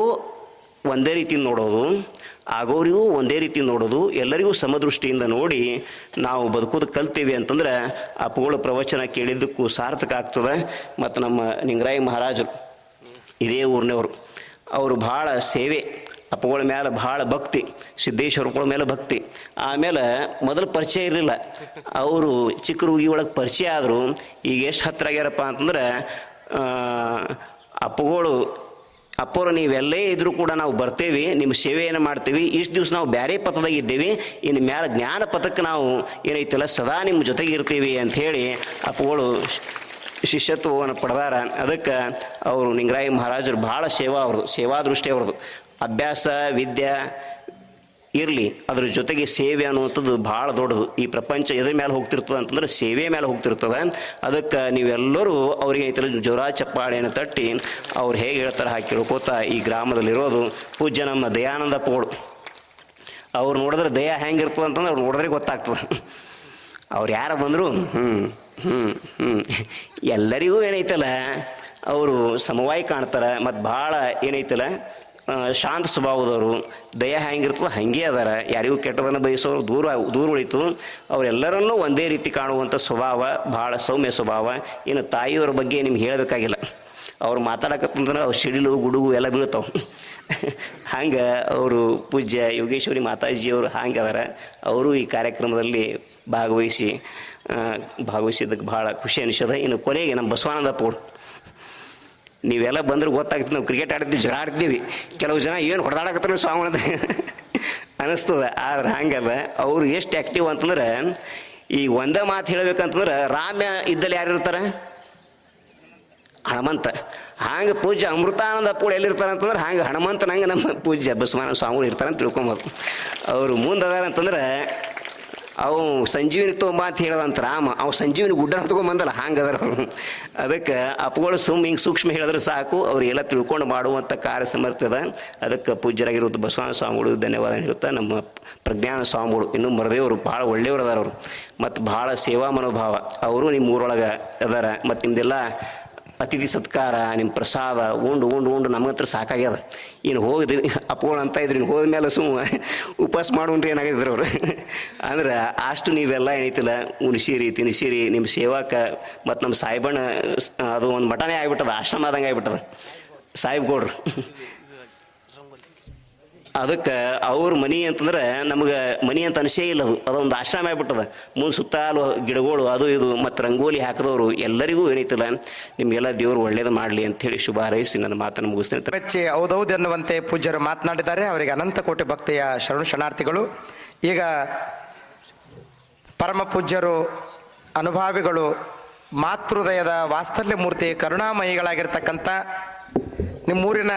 ಒಂದೇ ರೀತಿ ನೋಡೋದು, ಆಗೋರಿಗೂ ಒಂದೇ ರೀತಿ ನೋಡೋದು, ಎಲ್ಲರಿಗೂ ಸಮದೃಷ್ಟಿಯಿಂದ ನೋಡಿ ನಾವು ಬದುಕೋದು ಕಲ್ತೀವಿ ಅಂತಂದ್ರೆ ಅಪ್ಪುಗಳ ಪ್ರವಚನ ಕೇಳಿದ್ದಕ್ಕೂ ಸಾರ್ಥಕ ಆಗ್ತದೆ. ಮತ್ತು ನಮ್ಮ ನಿಂಗರಾಯಿ ಮಹಾರಾಜರು, ಇದೇ ಊರಿನವರು. ಅವರು ಭಾಳ ಸೇವೆ. ಅಪ್ಪಗಳ ಮೇಲೆ ಭಾಳ ಭಕ್ತಿ ಸಿದ್ದೇಶ್ವರಗಳ ಮೇಲೆ ಭಕ್ತಿ. ಆಮೇಲೆ ಮೊದಲು ಪರಿಚಯ ಇರಲಿಲ್ಲ. ಅವರು ಚಿಕ್ಕ ರೂಗಿ ಒಳಗೆ ಪರಿಚಯ ಆದರು, ಈಗ ಎಷ್ಟು ಹತ್ತಿರ ಆಗ್ಯಾರಪ್ಪ ಅಂತಂದ್ರೆ ಅಪ್ಪಗಳು, ಅಪ್ಪರು ನೀವೆಲ್ಲೇ ಇದ್ರೂ ಕೂಡ ನಾವು ಬರ್ತೇವೆ, ನಿಮ್ಮ ಸೇವೆಯನ್ನು ಮಾಡ್ತೀವಿ, ಇಷ್ಟು ದಿವಸ ನಾವು ಬೇರೆ ಪಥದಾಗ ಇದ್ದೇವೆ ಇನ್ನು ಮೇಲೆ ಜ್ಞಾನ ಪಥಕ್ಕೆ ನಾವು ಏನೈತಲ್ಲ, ಸದಾ ನಿಮ್ಮ ಜೊತೆಗೆ ಇರ್ತೀವಿ ಅಂಥೇಳಿ ಅಪ್ಪಗಳು ಶಿಷ್ಯತ್ವವನ್ನು ಪಡೆದಾರ. ಅದಕ್ಕೆ ಅವರು ನಿಂಗರಾಯಿ ಮಹಾರಾಜರು ಭಾಳ ಸೇವಾ ಅವ್ರದ್ದು, ಸೇವಾ ದೃಷ್ಟಿ ಅವ್ರದ್ದು. ಅಭ್ಯಾಸ, ವಿದ್ಯೆ ಇರಲಿ, ಅದ್ರ ಜೊತೆಗೆ ಸೇವೆ ಅನ್ನುವಂಥದ್ದು ಭಾಳ ದೊಡ್ಡದು. ಈ ಪ್ರಪಂಚ ಎದ್ರ ಮೇಲೆ ಹೋಗ್ತಿರ್ತದೆ ಅಂತಂದ್ರೆ ಸೇವೆ ಮೇಲೆ ಹೋಗ್ತಿರ್ತದೆ. ಅದಕ್ಕೆ ನೀವೆಲ್ಲರೂ ಅವ್ರಿಗೆ ಐತಲ್ಲ ಜ್ವರ ಚಪ್ಪಾಳೆಯನ್ನು ತಟ್ಟಿ ಅವ್ರು ಹೇಗೆ ಹೇಳ್ತಾರೆ ಹಾಕಿ ಕೇಳ್ಕೋತಾ ಈ ಗ್ರಾಮದಲ್ಲಿರೋದು, ಪೂಜ್ಯ ನಮ್ಮ ದಯಾನಂದ ಪೋಳು. ಅವ್ರು ನೋಡಿದ್ರೆ ದಯ ಹೆಂಗಿರ್ತದೆ ಅಂತಂದ್ರೆ ಅವ್ರು ನೋಡಿದ್ರೆ ಗೊತ್ತಾಗ್ತದೆ. ಅವ್ರು ಯಾರು ಬಂದರು ಹ್ಞೂ ಹ್ಞೂ ಹ್ಞೂ ಎಲ್ಲರಿಗೂ ಏನೈತಲ್ಲ, ಅವರು ಸಮವಾಯಿ ಕಾಣ್ತಾರೆ, ಮತ್ತು ಭಾಳ ಏನೈತಲ್ಲ ಶಾಂತ ಸ್ವಭಾವದವರು, ದಯ ಹೆಂಗಿರ್ತದೆ ಹಾಗೆ ಅದಾರ. ಯಾರಿಗೂ ಕೆಟ್ಟದನ್ನು ಬಯಸೋರು ದೂರ ದೂರ ಉಳಿತು. ಅವರೆಲ್ಲರನ್ನೂ ಒಂದೇ ರೀತಿ ಕಾಣುವಂಥ ಸ್ವಭಾವ ಭಾಳ ಸೌಮ್ಯ ಸ್ವಭಾವ. ಇನ್ನು ತಾಯಿಯವರ ಬಗ್ಗೆ ನಿಮ್ಗೆ ಹೇಳಬೇಕಾಗಿಲ್ಲ. ಅವ್ರು ಮಾತಾಡಕತ್ತಂದ್ರೆ ಅವ್ರು ಸಿಡಿಲು ಗುಡುಗು ಎಲ್ಲ ಬೀಳ್ತಾವೆ. ಹಂಗೆ ಅವರು ಪೂಜ್ಯ ಯೋಗೇಶ್ವರಿ ಮಾತಾಜಿಯವರು ಹಂಗೆ ಅದಾರ. ಅವರು ಈ ಕಾರ್ಯಕ್ರಮದಲ್ಲಿ ಭಾಗವಹಿಸಿ ಭಾಗವಹಿಸಿದ್ದಕ್ಕೆ ಭಾಳ ಖುಷಿ ಅನಿಸದ. ಇನ್ನು ಕೊನೆಗೆ ನಮ್ಮ ಬಸವಾನಂದಪ್ಪಗಳು ನೀವೆಲ್ಲ ಬಂದ್ರೆ ಗೊತ್ತಾಗ್ತದೆ, ನಾವು ಕ್ರಿಕೆಟ್ ಆಡ್ತೀವಿ ಜ್ವರ ಆಡ್ತೀವಿ. ಕೆಲವು ಜನ ಏನು ಹೊಡೆದಾಡಕತ್ತಾರ ಸ್ವಾಮಿ ಅಂತ ಅನಿಸ್ತದ. ಆದ್ರೆ ಹಂಗಲ್ಲ, ಅವ್ರು ಎಷ್ಟು ಆ್ಯಕ್ಟಿವ್ ಅಂತಂದ್ರೆ, ಈ ಒಂದೇ ಮಾತು ಹೇಳ್ಬೇಕಂತಂದ್ರೆ ರಾಮ ಇದ್ದಲ್ಲಿ ಯಾರು ಇರ್ತಾರೆ? ಹನುಮಂತ. ಹಂಗೆ ಪೂಜ್ಯ ಅಮೃತಾನಂದ ಪೂಳ ಎಲ್ಲಿರ್ತಾರೆ ಅಂತಂದ್ರೆ, ಹಂಗೆ ಹನುಮಂತ ನಂಗೆ ನಮ್ಮ ಪೂಜ್ಯ ಬಸವನ ಸ್ವಾಮಿಗಳು ಇರ್ತಾರೆ ಅಂತ ತಿಳ್ಕೊಬೋದು. ಅವರು ಮುಂದೆ ಅದಾರ ಅಂತಂದ್ರೆ ಅವು ಸಂಜೀವಿನಿ ತೊಗೊಂಬ ಅಂತ ಹೇಳದಂತ ರಾಮ, ಅವು ಸಂಜೀವಿನಿ ಗುಡ್ಡ ಹತ್ಕೊಂಬಂದಲ್ಲ ಹಂಗೆ ಅದಾರ ಅವರು. ಅದಕ್ಕೆ ಅಪ್ಪಗಳು ಸುಮ್ಮ ಹಿಂಗೆ ಸೂಕ್ಷ್ಮ ಹೇಳಿದ್ರೆ ಸಾಕು ಅವರಿಗೆಲ್ಲ ತಿಳ್ಕೊಂಡು ಮಾಡುವಂಥ ಕಾರ್ಯ ಸಮರ್ಥದ ಅದಕ್ಕೆ ಪೂಜ್ಯರಾಗಿರುವಂಥ ಬಸವನ ಸ್ವಾಮಿಗಳು ಧನ್ಯವಾದ ಹೇಳ್ತಾ ನಮ್ಮ ಪ್ರಜ್ಞಾನ ಸ್ವಾಮಿಗಳು, ಇನ್ನೂ ಮರದೇವರು ಭಾಳ ಒಳ್ಳೆಯವರು ಅದಾರ ಅವರು. ಮತ್ತು ಭಾಳ ಸೇವಾ ಮನೋಭಾವ. ಅವರು ನಿಮ್ಮ ಊರೊಳಗೆ ಅದಾರ, ಮತ್ತು ನಿಮ್ದೆಲ್ಲ ಅತಿಥಿ ಸತ್ಕಾರ ನಿಮ್ಮ ಪ್ರಸಾದ, ಉಂಡು ಉಂಡು ಉಂಡು ನಮ್ಮ ಹತ್ರ ಸಾಕಾಗ್ಯದ. ಇನ್ನು ಹೋಗಿದ್ವಿ ಅಪ್ಪಗಳು ಅಂತ ಇದ್ರಿ ಹೋದ ಮೇಲೆ ಸುಮ್ಮ ಉಪವಾಸ ಮಾಡುವಂದ್ರೆ ಏನಾಗಿದ್ರು ಅವರು? ಅಂದ್ರೆ ಅಷ್ಟು ನೀವೆಲ್ಲ ಏನೈತಿಲ್ಲ ಉಣಿಸಿರಿ ತಿನಿಸಿರಿ ನಿಮ್ಮ ಸೇವಾಕ ಮತ್ತು ನಮ್ಮ ಸಾಯಿಬಣ್ಣ ಅದು ಒಂದು ಮಠನೇ ಆಗ್ಬಿಟ್ಟದ ಆಶ್ರಮ ಆದಂಗೆ ಆಗ್ಬಿಟ್ಟದ. ಸಾಹಿಬ್ಗೌಡ್ರು ಅದಕ್ಕೆ ಅವ್ರ ಮನಿ ಅಂತಂದ್ರೆ ನಮಗೆ ಮನಿ ಅಂತ ಅನಿಸೇ ಇಲ್ಲ ಅದು. ಅದೊಂದು ಆಶ್ರಮ ಆಗ್ಬಿಟ್ಟದ. ಮುಂದೆ ಸುತ್ತಾಲು ಗಿಡಗಳು ಅದು ಇದು ಮತ್ತು ರಂಗೋಲಿ ಹಾಕಿದವರು ಎಲ್ಲರಿಗೂ ಏನೈತಿಲ್ಲ ನಿಮಗೆಲ್ಲ ದೇವರು ಒಳ್ಳೇದು ಮಾಡಲಿ ಅಂತೇಳಿ ಶುಭ ಹಾರೈಸಿ ನನ್ನ ಮಾತನ್ನು ಮುಗಿಸ್ತೇನೆ ಮೆಚ್ಚಿ ಹೌದೌದು ಎನ್ನುವಂತೆ ಪೂಜ್ಯರು ಮಾತನಾಡಿದ್ದಾರೆ. ಅವರಿಗೆ ಅನಂತ ಕೋಟಿ ಭಕ್ತಿಯ ಶರಣ ಶರಣಾರ್ಥಿಗಳು. ಈಗ ಪರಮ ಪೂಜ್ಯರು ಅನುಭಾವಿಗಳು ಮಾತೃದಯದ ವಾಸ್ತಲ್ಯ ಮೂರ್ತಿ ಕರುಣಾಮಯಿಗಳಾಗಿರ್ತಕ್ಕಂಥ ನಿಮ್ಮೂರಿನ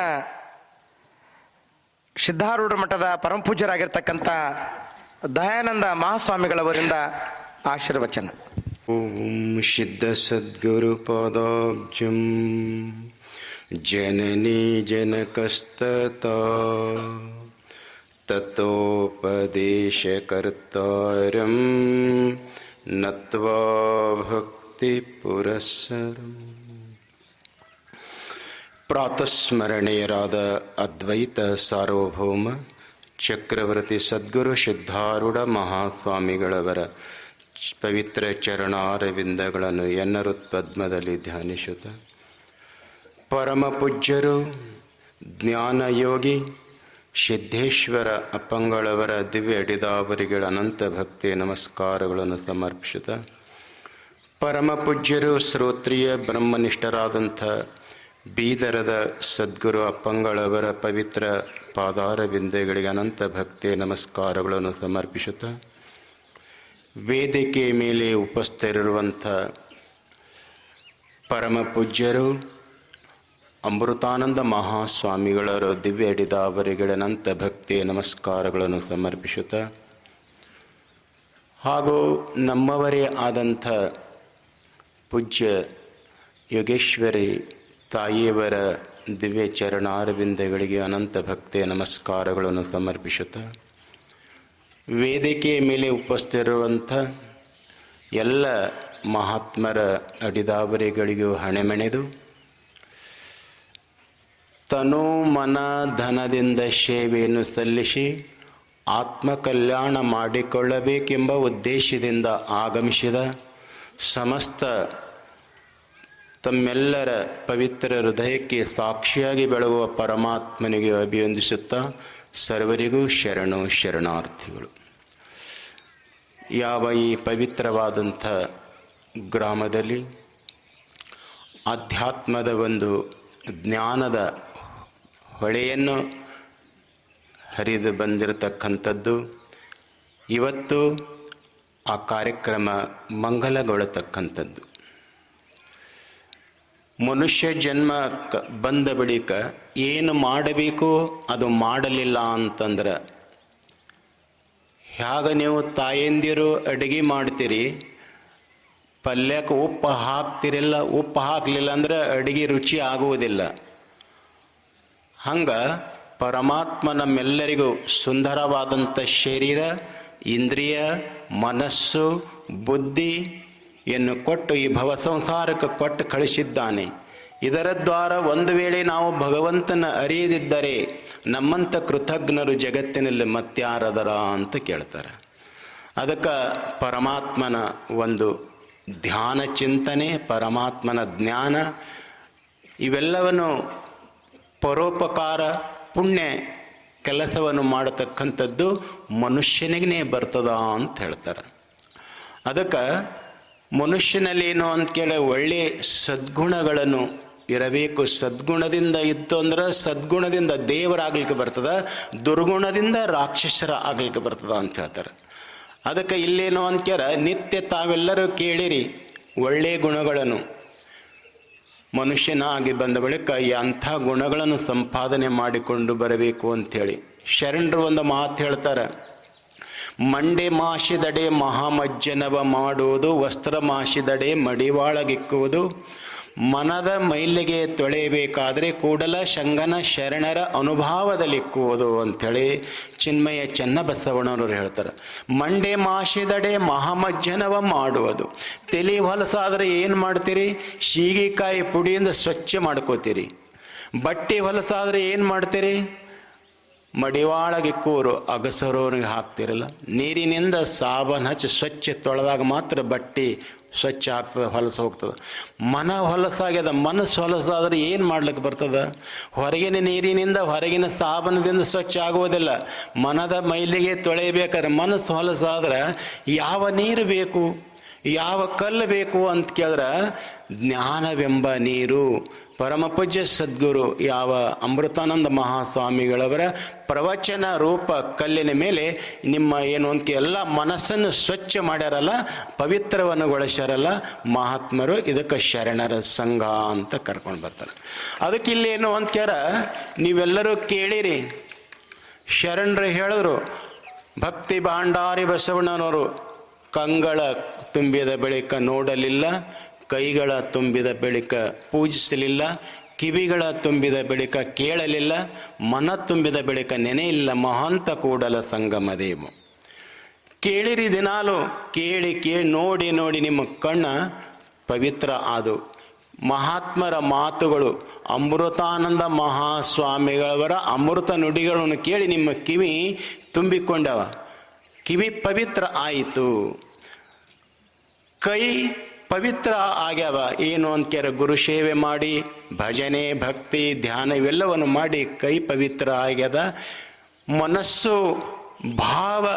ಸಿದ್ಧಾರೂಢ ಮಠದ ಪರಮಪೂಜ್ಯರಾಗಿರ್ತಕ್ಕಂಥ ದಯಾನಂದ ಮಹಾಸ್ವಾಮಿಗಳವರಿಂದ ಆಶೀರ್ವಚನ. ಓಂ ಸಿದ್ಧ ಸದ್ಗುರು ಪದಾಬ್ಜಂ. ಜನನಿ ಜನಕಸ್ತತ. ತಥೋಪದೇಶಕರ್ತಾರಂ ನತ್ವಾ ಭಕ್ತಿ ಪುರಸ್ಸರಂ. ಪ್ರಾತಸ್ಮರಣೀಯರಾದ ಅದ್ವೈತ ಸಾರ್ವಭೌಮ ಚಕ್ರವರ್ತಿ ಸದ್ಗುರು ಸಿದ್ಧಾರೂಢ ಮಹಾಸ್ವಾಮಿಗಳವರ ಪವಿತ್ರ ಚರಣಾರವಿಂದಗಳನ್ನು ಎನ್ನರುತ್ಪದ್ಮದಲ್ಲಿ ಧ್ಯಾನಿಸುತ್ತ. ಪರಮ ಪೂಜ್ಯರು, ಜ್ಞಾನಯೋಗಿ, ಸಿದ್ದೇಶ್ವರ ಅಪ್ಪಂಗಳವರ ದಿವ್ಯ ಅಡಿದಾವರಿಗಳ ಅನಂತ ಭಕ್ತಿ ನಮಸ್ಕಾರಗಳನ್ನು ಸಮರ್ಪಿಸುತ್ತ. ಪರಮ ಪೂಜ್ಯರು, ಶ್ರೋತ್ರಿಯ ಬ್ರಹ್ಮನಿಷ್ಠರಾದಂಥ ಬೀದರದ ಸದ್ಗುರು ಅಪ್ಪಂಗಳವರ ಪವಿತ್ರ ಪಾದಾರ ಬಿಂದೆಗಳಿಗೆ ಅನಂತ ಭಕ್ತಿ ನಮಸ್ಕಾರಗಳನ್ನು ಸಮರ್ಪಿಸುತ್ತಾ, ವೇದಿಕೆ ಮೇಲೆ ಉಪಸ್ಥಿತರಿರುವಂಥ ಪರಮ ಪೂಜ್ಯರು, ಅಮೃತಾನಂದ ಮಹಾಸ್ವಾಮಿಗಳವರು ದಿವ್ಯ ಹಿಡಿದಾವರಿಗಳ ಅನಂತ ಭಕ್ತಿ ನಮಸ್ಕಾರಗಳನ್ನು ಸಮರ್ಪಿಸುತ್ತಾ, ಹಾಗೂ ನಮ್ಮವರೇ ಆದಂಥ ಪೂಜ್ಯ ಯೋಗೇಶ್ವರಿ ತಾಯಿಯವರ ದಿವ್ಯ ಚರಣಾರವಿಂದಗಳಿಗೆ ಅನಂತ ಭಕ್ತಿಯ ನಮಸ್ಕಾರಗಳನ್ನು ಸಮರ್ಪಿಸುತ್ತಾ, ವೇದಿಕೆಯ ಮೇಲೆ ಉಪಸ್ಥಿರುವಂಥ ಎಲ್ಲ ಮಹಾತ್ಮರ ಅಡಿದಾವರಿಗಳಿಗೂ ಹಣೆಮೆಣೆದು, ತನು ಮನ ಧನದಿಂದ ಸೇವೆಯನ್ನು ಸಲ್ಲಿಸಿ ಆತ್ಮ ಕಲ್ಯಾಣ ಮಾಡಿಕೊಳ್ಳಬೇಕೆಂಬ ಉದ್ದೇಶದಿಂದ ಆಗಮಿಸಿದ ಸಮಸ್ತ ತಮ್ಮೆಲ್ಲರ ಪವಿತ್ರ ಹೃದಯಕ್ಕೆ ಸಾಕ್ಷಿಯಾಗಿ ಬೆಳಗುವ ಪರಮಾತ್ಮನಿಗೆ ಅಭಿವಂದಿಸುತ್ತಾ ಸರ್ವರಿಗೂ ಶರಣು ಶರಣಾರ್ಥಿಗಳು. ಯಾವ ಈ ಪವಿತ್ರವಾದಂಥ ಗ್ರಾಮದಲ್ಲಿ ಅಧ್ಯಾತ್ಮದ ಒಂದು ಜ್ಞಾನದ ಹೊಳೆಯನ್ನು ಹರಿದು ಬಂದಿರತಕ್ಕಂಥದ್ದು, ಇವತ್ತು ಆ ಕಾರ್ಯಕ್ರಮ ಮಂಗಲಗೊಳ್ಳತಕ್ಕಂಥದ್ದು. ಮನುಷ್ಯ ಜನ್ಮ ಕ ಬಂದ ಬಳಿಕ ಏನು ಮಾಡಬೇಕು ಅದು ಮಾಡಲಿಲ್ಲ ಅಂತಂದ್ರೆ, ಹ್ಯಾಗ ನೀವು ತಾಯಂದಿರು ಅಡುಗೆ ಮಾಡ್ತೀರಿ ಪಲ್ಯಕ್ಕೆ ಉಪ್ಪು ಹಾಕ್ತಿರಿಲ್ಲ, ಉಪ್ಪು ಹಾಕಲಿಲ್ಲ ಅಂದ್ರೆ ಅಡುಗೆ ರುಚಿ ಆಗುವುದಿಲ್ಲ. ಹಂಗ ಪರಮಾತ್ಮ ನಮ್ಮೆಲ್ಲರಿಗೂ ಸುಂದರವಾದಂಥ ಶರೀರ, ಇಂದ್ರಿಯ, ಮನಸ್ಸು, ಬುದ್ಧಿ ಯನ್ನು ಕೊಟ್ಟು ಈ ಭವ ಸಂಸಾರಕ್ಕೆ ಕೊಟ್ಟು ಕಳಿಸಿದ್ದಾನೆ. ಇದರ ದ್ವಾರ ಒಂದು ವೇಳೆ ನಾವು ಭಗವಂತನ ಅರಿಯದಿದ್ದರೆ ನಮ್ಮಂಥ ಕೃತಜ್ಞರು ಜಗತ್ತಿನಲ್ಲಿ ಮತ್ಯಾರದರ ಅಂತ ಕೇಳ್ತಾರೆ. ಅದಕ್ಕೆ ಪರಮಾತ್ಮನ ಒಂದು ಧ್ಯಾನ ಚಿಂತನೆ, ಪರಮಾತ್ಮನ ಜ್ಞಾನ, ಇವೆಲ್ಲವನ್ನು ಪರೋಪಕಾರ, ಪುಣ್ಯ ಕೆಲಸವನ್ನು ಮಾಡತಕ್ಕಂಥದ್ದು ಮನುಷ್ಯನಿಗೇ ಬರ್ತದ ಅಂತ ಹೇಳ್ತಾರೆ. ಅದಕ್ಕೆ ಮನುಷ್ಯನಲ್ಲಿ ಏನು ಅಂತ ಕೇಳಿ ಒಳ್ಳೆ ಸದ್ಗುಣಗಳನ್ನು ಇರಬೇಕು. ಸದ್ಗುಣದಿಂದ ಇತ್ತು ಅಂದ್ರೆ ಸದ್ಗುಣದಿಂದ ದೇವರಾಗ್ಲಿಕ್ಕೆ ಬರ್ತದ, ದುರ್ಗುಣದಿಂದ ರಾಕ್ಷಸರ ಆಗ್ಲಿಕ್ಕೆ ಬರ್ತದ ಅಂತ ಹೇಳ್ತಾರೆ. ಅದಕ್ಕೆ ಇಲ್ಲೇನು ಕೇಳ ನಿತ್ಯ ತಾವೆಲ್ಲರೂ ಕೇಳಿರಿ ಒಳ್ಳೆಯ ಗುಣಗಳನ್ನು. ಮನುಷ್ಯನಾಗಿ ಬಂದ ಬಳಿಕ ಎಂಥ ಗುಣಗಳನ್ನು ಸಂಪಾದನೆ ಮಾಡಿಕೊಂಡು ಬರಬೇಕು ಅಂಥೇಳಿ. ಶರಣರು ಒಂದು ಮಾತು ಹೇಳ್ತಾರೆ. ಮಂಡೆ ಮಾಸಿದಡೆ ಮಹಾಮಜ್ಜನವ ಮಾಡುವುದು, ವಸ್ತ್ರ ಮಾಸಿದಡೆ ಮಡಿವಾಳಗಿಕ್ಕುವುದು. ಮನದ ಮೈಲಿಗೆ ತೊಳೆಯಬೇಕಾದರೆ ಕೂಡಲ ಶಂಗನ ಶರಣರ ಅನುಭಾವದಲ್ಲಿಕ್ಕುವುದು ಅಂಥೇಳಿ ಚಿನ್ಮಯ ಚನ್ನಬಸವಣ್ಣನವರು ಹೇಳ್ತಾರೆ. ಮಂಡೆ ಮಾಸಿದಡೆ ಮಹಾಮಜ್ಜನವ ಮಾಡುವುದು. ತಲೆ ಹೊಲಸಾದರೆ ಏನು ಮಾಡ್ತೀರಿ? ಶೀಗಿಕಾಯಿ ಪುಡಿಯಿಂದ ಸ್ವಚ್ಛ ಮಾಡ್ಕೋತೀರಿ. ಬಟ್ಟೆ ಹೊಲಸಾದರೆ ಏನು ಮಾಡ್ತೀರಿ? ಮಡಿವಾಳಗಿಕ್ಕೂರು ಅಗಸರೋನಿಗೆ ಹಾಕ್ತಿರಲ್ಲ. ನೀರಿನಿಂದ ಸಾಬನ್ ಹಚ್ಚಿ ಸ್ವಚ್ಛ ತೊಳೆದಾಗ ಮಾತ್ರ ಬಟ್ಟೆ ಸ್ವಚ್ಛ ಆಗ್ತದೆ, ಹೊಲಸು ಹೋಗ್ತದೆ. ಮನ ಹೊಲಸಾಗ್ಯದ, ಮನಸ್ಸು ಹೊಲಸಾದ್ರೆ ಏನು ಮಾಡ್ಲಿಕ್ಕೆ ಬರ್ತದೆ? ಹೊರಗಿನ ನೀರಿನಿಂದ ಹೊರಗಿನ ಸಾಬನದಿಂದ ಸ್ವಚ್ಛ ಆಗುವುದಿಲ್ಲ. ಮನದ ಮೈಲಿಗೆ ತೊಳೆಯಬೇಕಾದ್ರೆ ಮನಸ್ಸು ಹೊಲಸಾದ್ರೆ ಯಾವ ನೀರು ಬೇಕು? ಯಾವ ಕಲ್ಲು ಬೇಕು ಅಂತ ಕೇಳಿದ್ರೆ, ಜ್ಞಾನವೆಂಬ ನೀರು. ಪರಮ ಪೂಜ್ಯ ಸದ್ಗುರು ಯಾವ ಅಮೃತಾನಂದ ಮಹಾಸ್ವಾಮಿಗಳವರ ಪ್ರವಚನ ರೂಪ ಕಲ್ಲಿನ ಮೇಲೆ ನಿಮ್ಮ ಏನು ಅಂತ ಎಲ್ಲ ಮನಸ್ಸನ್ನು ಸ್ವಚ್ಛ ಮಾಡ್ಯಾರಲ್ಲ, ಪವಿತ್ರವನ್ನುಗೊಳಿಸ್ಯಾರಲ್ಲ, ಮಹಾತ್ಮರು ಇದಕ್ಕೆ ಶರಣರ ಸಂಘ ಅಂತ ಕರ್ಕೊಂಡು ಬರ್ತಾರೆ. ಅದಕ್ಕೆ ಏನು ಅಂತ ಕೇಳ ನೀವೆಲ್ಲರೂ ಕೇಳಿರಿ. ಶರಣರು ಹೇಳಿದ್ರು, ಭಕ್ತಿ ಭಾಂಡಾರಿ ಬಸವಣ್ಣನವರು ಕಂಗಳ ತುಂಬಿದ ಬಳಿಕ ನೋಡಲಿಲ್ಲ, ಕೈಗಳ ತುಂಬಿದ ಬಳಿಕ ಪೂಜಿಸಲಿಲ್ಲ, ಕಿವಿಗಳ ತುಂಬಿದ ಬಳಿಕ ಕೇಳಲಿಲ್ಲ, ಮನ ತುಂಬಿದ ಬಳಿಕ ನೆನೆಯಿಲ್ಲ ಮಹಾಂತ ಕೂಡಲ ಸಂಗಮದೇವು. ಕೇಳಿರಿ ದಿನಾಲು, ಕೇಳಿ ಕೇಳಿ ನೋಡಿ ನೋಡಿ ನಿಮ್ಮ ಕಣ್ಣ ಪವಿತ್ರ ಆದು. ಮಹಾತ್ಮರ ಮಾತುಗಳು, ಅಮೃತಾನಂದ ಮಹಾಸ್ವಾಮಿಗಳವರ ಅಮೃತ ನುಡಿಗಳನ್ನು ಕೇಳಿ ನಿಮ್ಮ ಕಿವಿ ತುಂಬಿಕೊಂಡವ. ಕಿವಿ ಪವಿತ್ರ ಆಯಿತು. ಕೈ ಪವಿತ್ರ ಆಗ್ಯಾವ. ಏನು ಅಂತ ಕೇರ ಗುರು ಸೇವೆ ಮಾಡಿ, ಭಜನೆ, ಭಕ್ತಿ, ಧ್ಯಾನ ಇವೆಲ್ಲವನ್ನು ಮಾಡಿ ಕೈ ಪವಿತ್ರ ಆಗ್ಯದ. ಮನಸ್ಸು ಭಾವ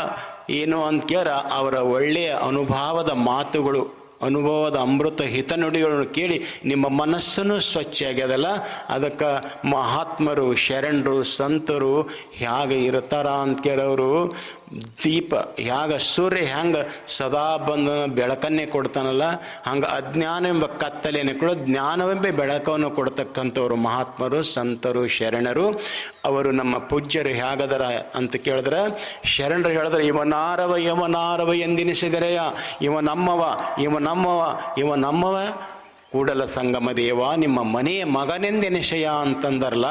ಏನು ಅಂತ ಕೇರ ಅವರ ಒಳ್ಳೆಯ ಅನುಭವದ ಮಾತುಗಳು, ಅನುಭವದ ಅಮೃತ ಹಿತನುಡಿಗಳನ್ನು ಕೇಳಿ ನಿಮ್ಮ ಮನಸ್ಸನ್ನು ಸ್ವಚ್ಛ ಆಗ್ಯದಲ್ಲ? ಅದಕ್ಕೆ ಮಹಾತ್ಮರು, ಶರಣರು, ಸಂತರು ಹೇಗೆ ಇರ್ತಾರ ಅಂತ ಕೇಳೋರು ದೀಪ ಹ್ಯಾಗ ಸೂರ್ಯ ಹ್ಯಾಂಗೆ ಸದಾ ಬಂದ ಬೆಳಕನ್ನೇ ಕೊಡ್ತಾನಲ್ಲ, ಹಂಗೆ ಅಜ್ಞಾನ ಎಂಬ ಕತ್ತಲೆಯನ್ನು ಕೂಡ, ಜ್ಞಾನವೆಂಬ ಬೆಳಕವನ್ನು ಕೊಡ್ತಕ್ಕಂಥವ್ರು ಮಹಾತ್ಮರು, ಸಂತರು, ಶರಣರು. ಅವರು ನಮ್ಮ ಪೂಜ್ಯರು ಹೇಗದರ ಅಂತ ಕೇಳಿದ್ರೆ, ಶರಣರು ಹೇಳಿದ್ರೆ ಇವನಾರವ ಇವನಾರವ ಎಂದೆನಿಸಿದರೆಯ ಇವ ನಮ್ಮವ ಇವ ನಮ್ಮವ ಇವ ನಮ್ಮವ ಕೂಡಲ ಸಂಗಮ ದೇವ, ನಿಮ್ಮ ಮನೆಯ ಮಗನೆಂದೆನಿಶಯ ಅಂತಂದರಲ್ಲ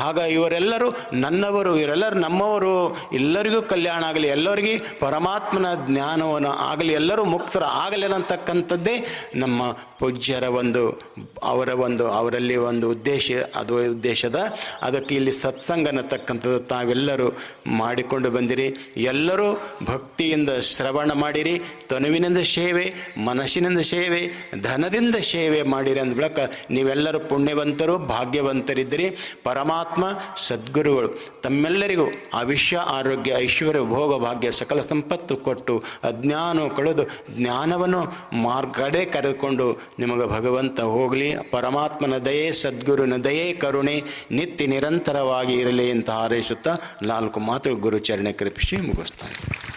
ಆಗ ಇವರೆಲ್ಲರೂ ನನ್ನವರು, ಇವರೆಲ್ಲರೂ ನಮ್ಮವರು, ಎಲ್ಲರಿಗೂ ಕಲ್ಯಾಣ ಆಗಲಿ, ಎಲ್ಲರಿಗೂ ಪರಮಾತ್ಮನ ಜ್ಞಾನವನ್ನು ಆಗಲಿ, ಎಲ್ಲರೂ ಮುಕ್ತರ ಆಗಲಿ ಅಂತಕ್ಕಂಥದ್ದೇ ನಮ್ಮ ಪೂಜ್ಯರ ಒಂದು, ಅವರ ಒಂದು, ಅವರಲ್ಲಿ ಒಂದು ಉದ್ದೇಶ, ಅದು ಉದ್ದೇಶದ, ಅದಕ್ಕೆ ಇಲ್ಲಿ ಸತ್ಸಂಗ ಅನ್ನತಕ್ಕಂಥದ್ದು ತಾವೆಲ್ಲರೂ ಮಾಡಿಕೊಂಡು ಬಂದಿರಿ. ಎಲ್ಲರೂ ಭಕ್ತಿಯಿಂದ ಶ್ರವಣ ಮಾಡಿರಿ. ತನುವಿನಿಂದ ಸೇವೆ, ಮನಸ್ಸಿನಿಂದ ಸೇವೆ, ಧನದಿಂದ ಸೇವೆ ಮಾಡಿರಿ ಅಂದ ಬಳಕ ನೀವೆಲ್ಲರೂ ಪುಣ್ಯವಂತರು, ಭಾಗ್ಯವಂತರಿದ್ದೀರಿ. ಪರಮಾತ್ಮ, ಸದ್ಗುರುಗಳು, ತಮ್ಮೆಲ್ಲರಿಗೂ ಆವಿಷ್ಯ ಆರೋಗ್ಯ, ಐಶ್ವರ್ಯ, ಭೋಗ, ಭಾಗ್ಯ, ಸಕಲ ಸಂಪತ್ತು ಕೊಟ್ಟು ಅಜ್ಞಾನ ಕಳೆದು ಜ್ಞಾನವನ್ನು ಮಾರ್ಗಡೆ ಕರೆದುಕೊಂಡು ನಿಮಗೆ ಭಗವಂತ ಹೋಗಲಿ, ಪರಮಾತ್ಮನ ದಯೆ, ಸದ್ಗುರುನ ದಯೆ, ಕರುಣೆ ನಿತ್ಯ ನಿರಂತರವಾಗಿ ಇರಲಿ ಅಂತ ಹಾರೈಸುತ್ತಾ ನಾಲ್ಕು ಮಾತು ಗುರುಚರಣೆ ಕೃಪಿಸಿ ಮುಗಿಸ್ತಾನೆ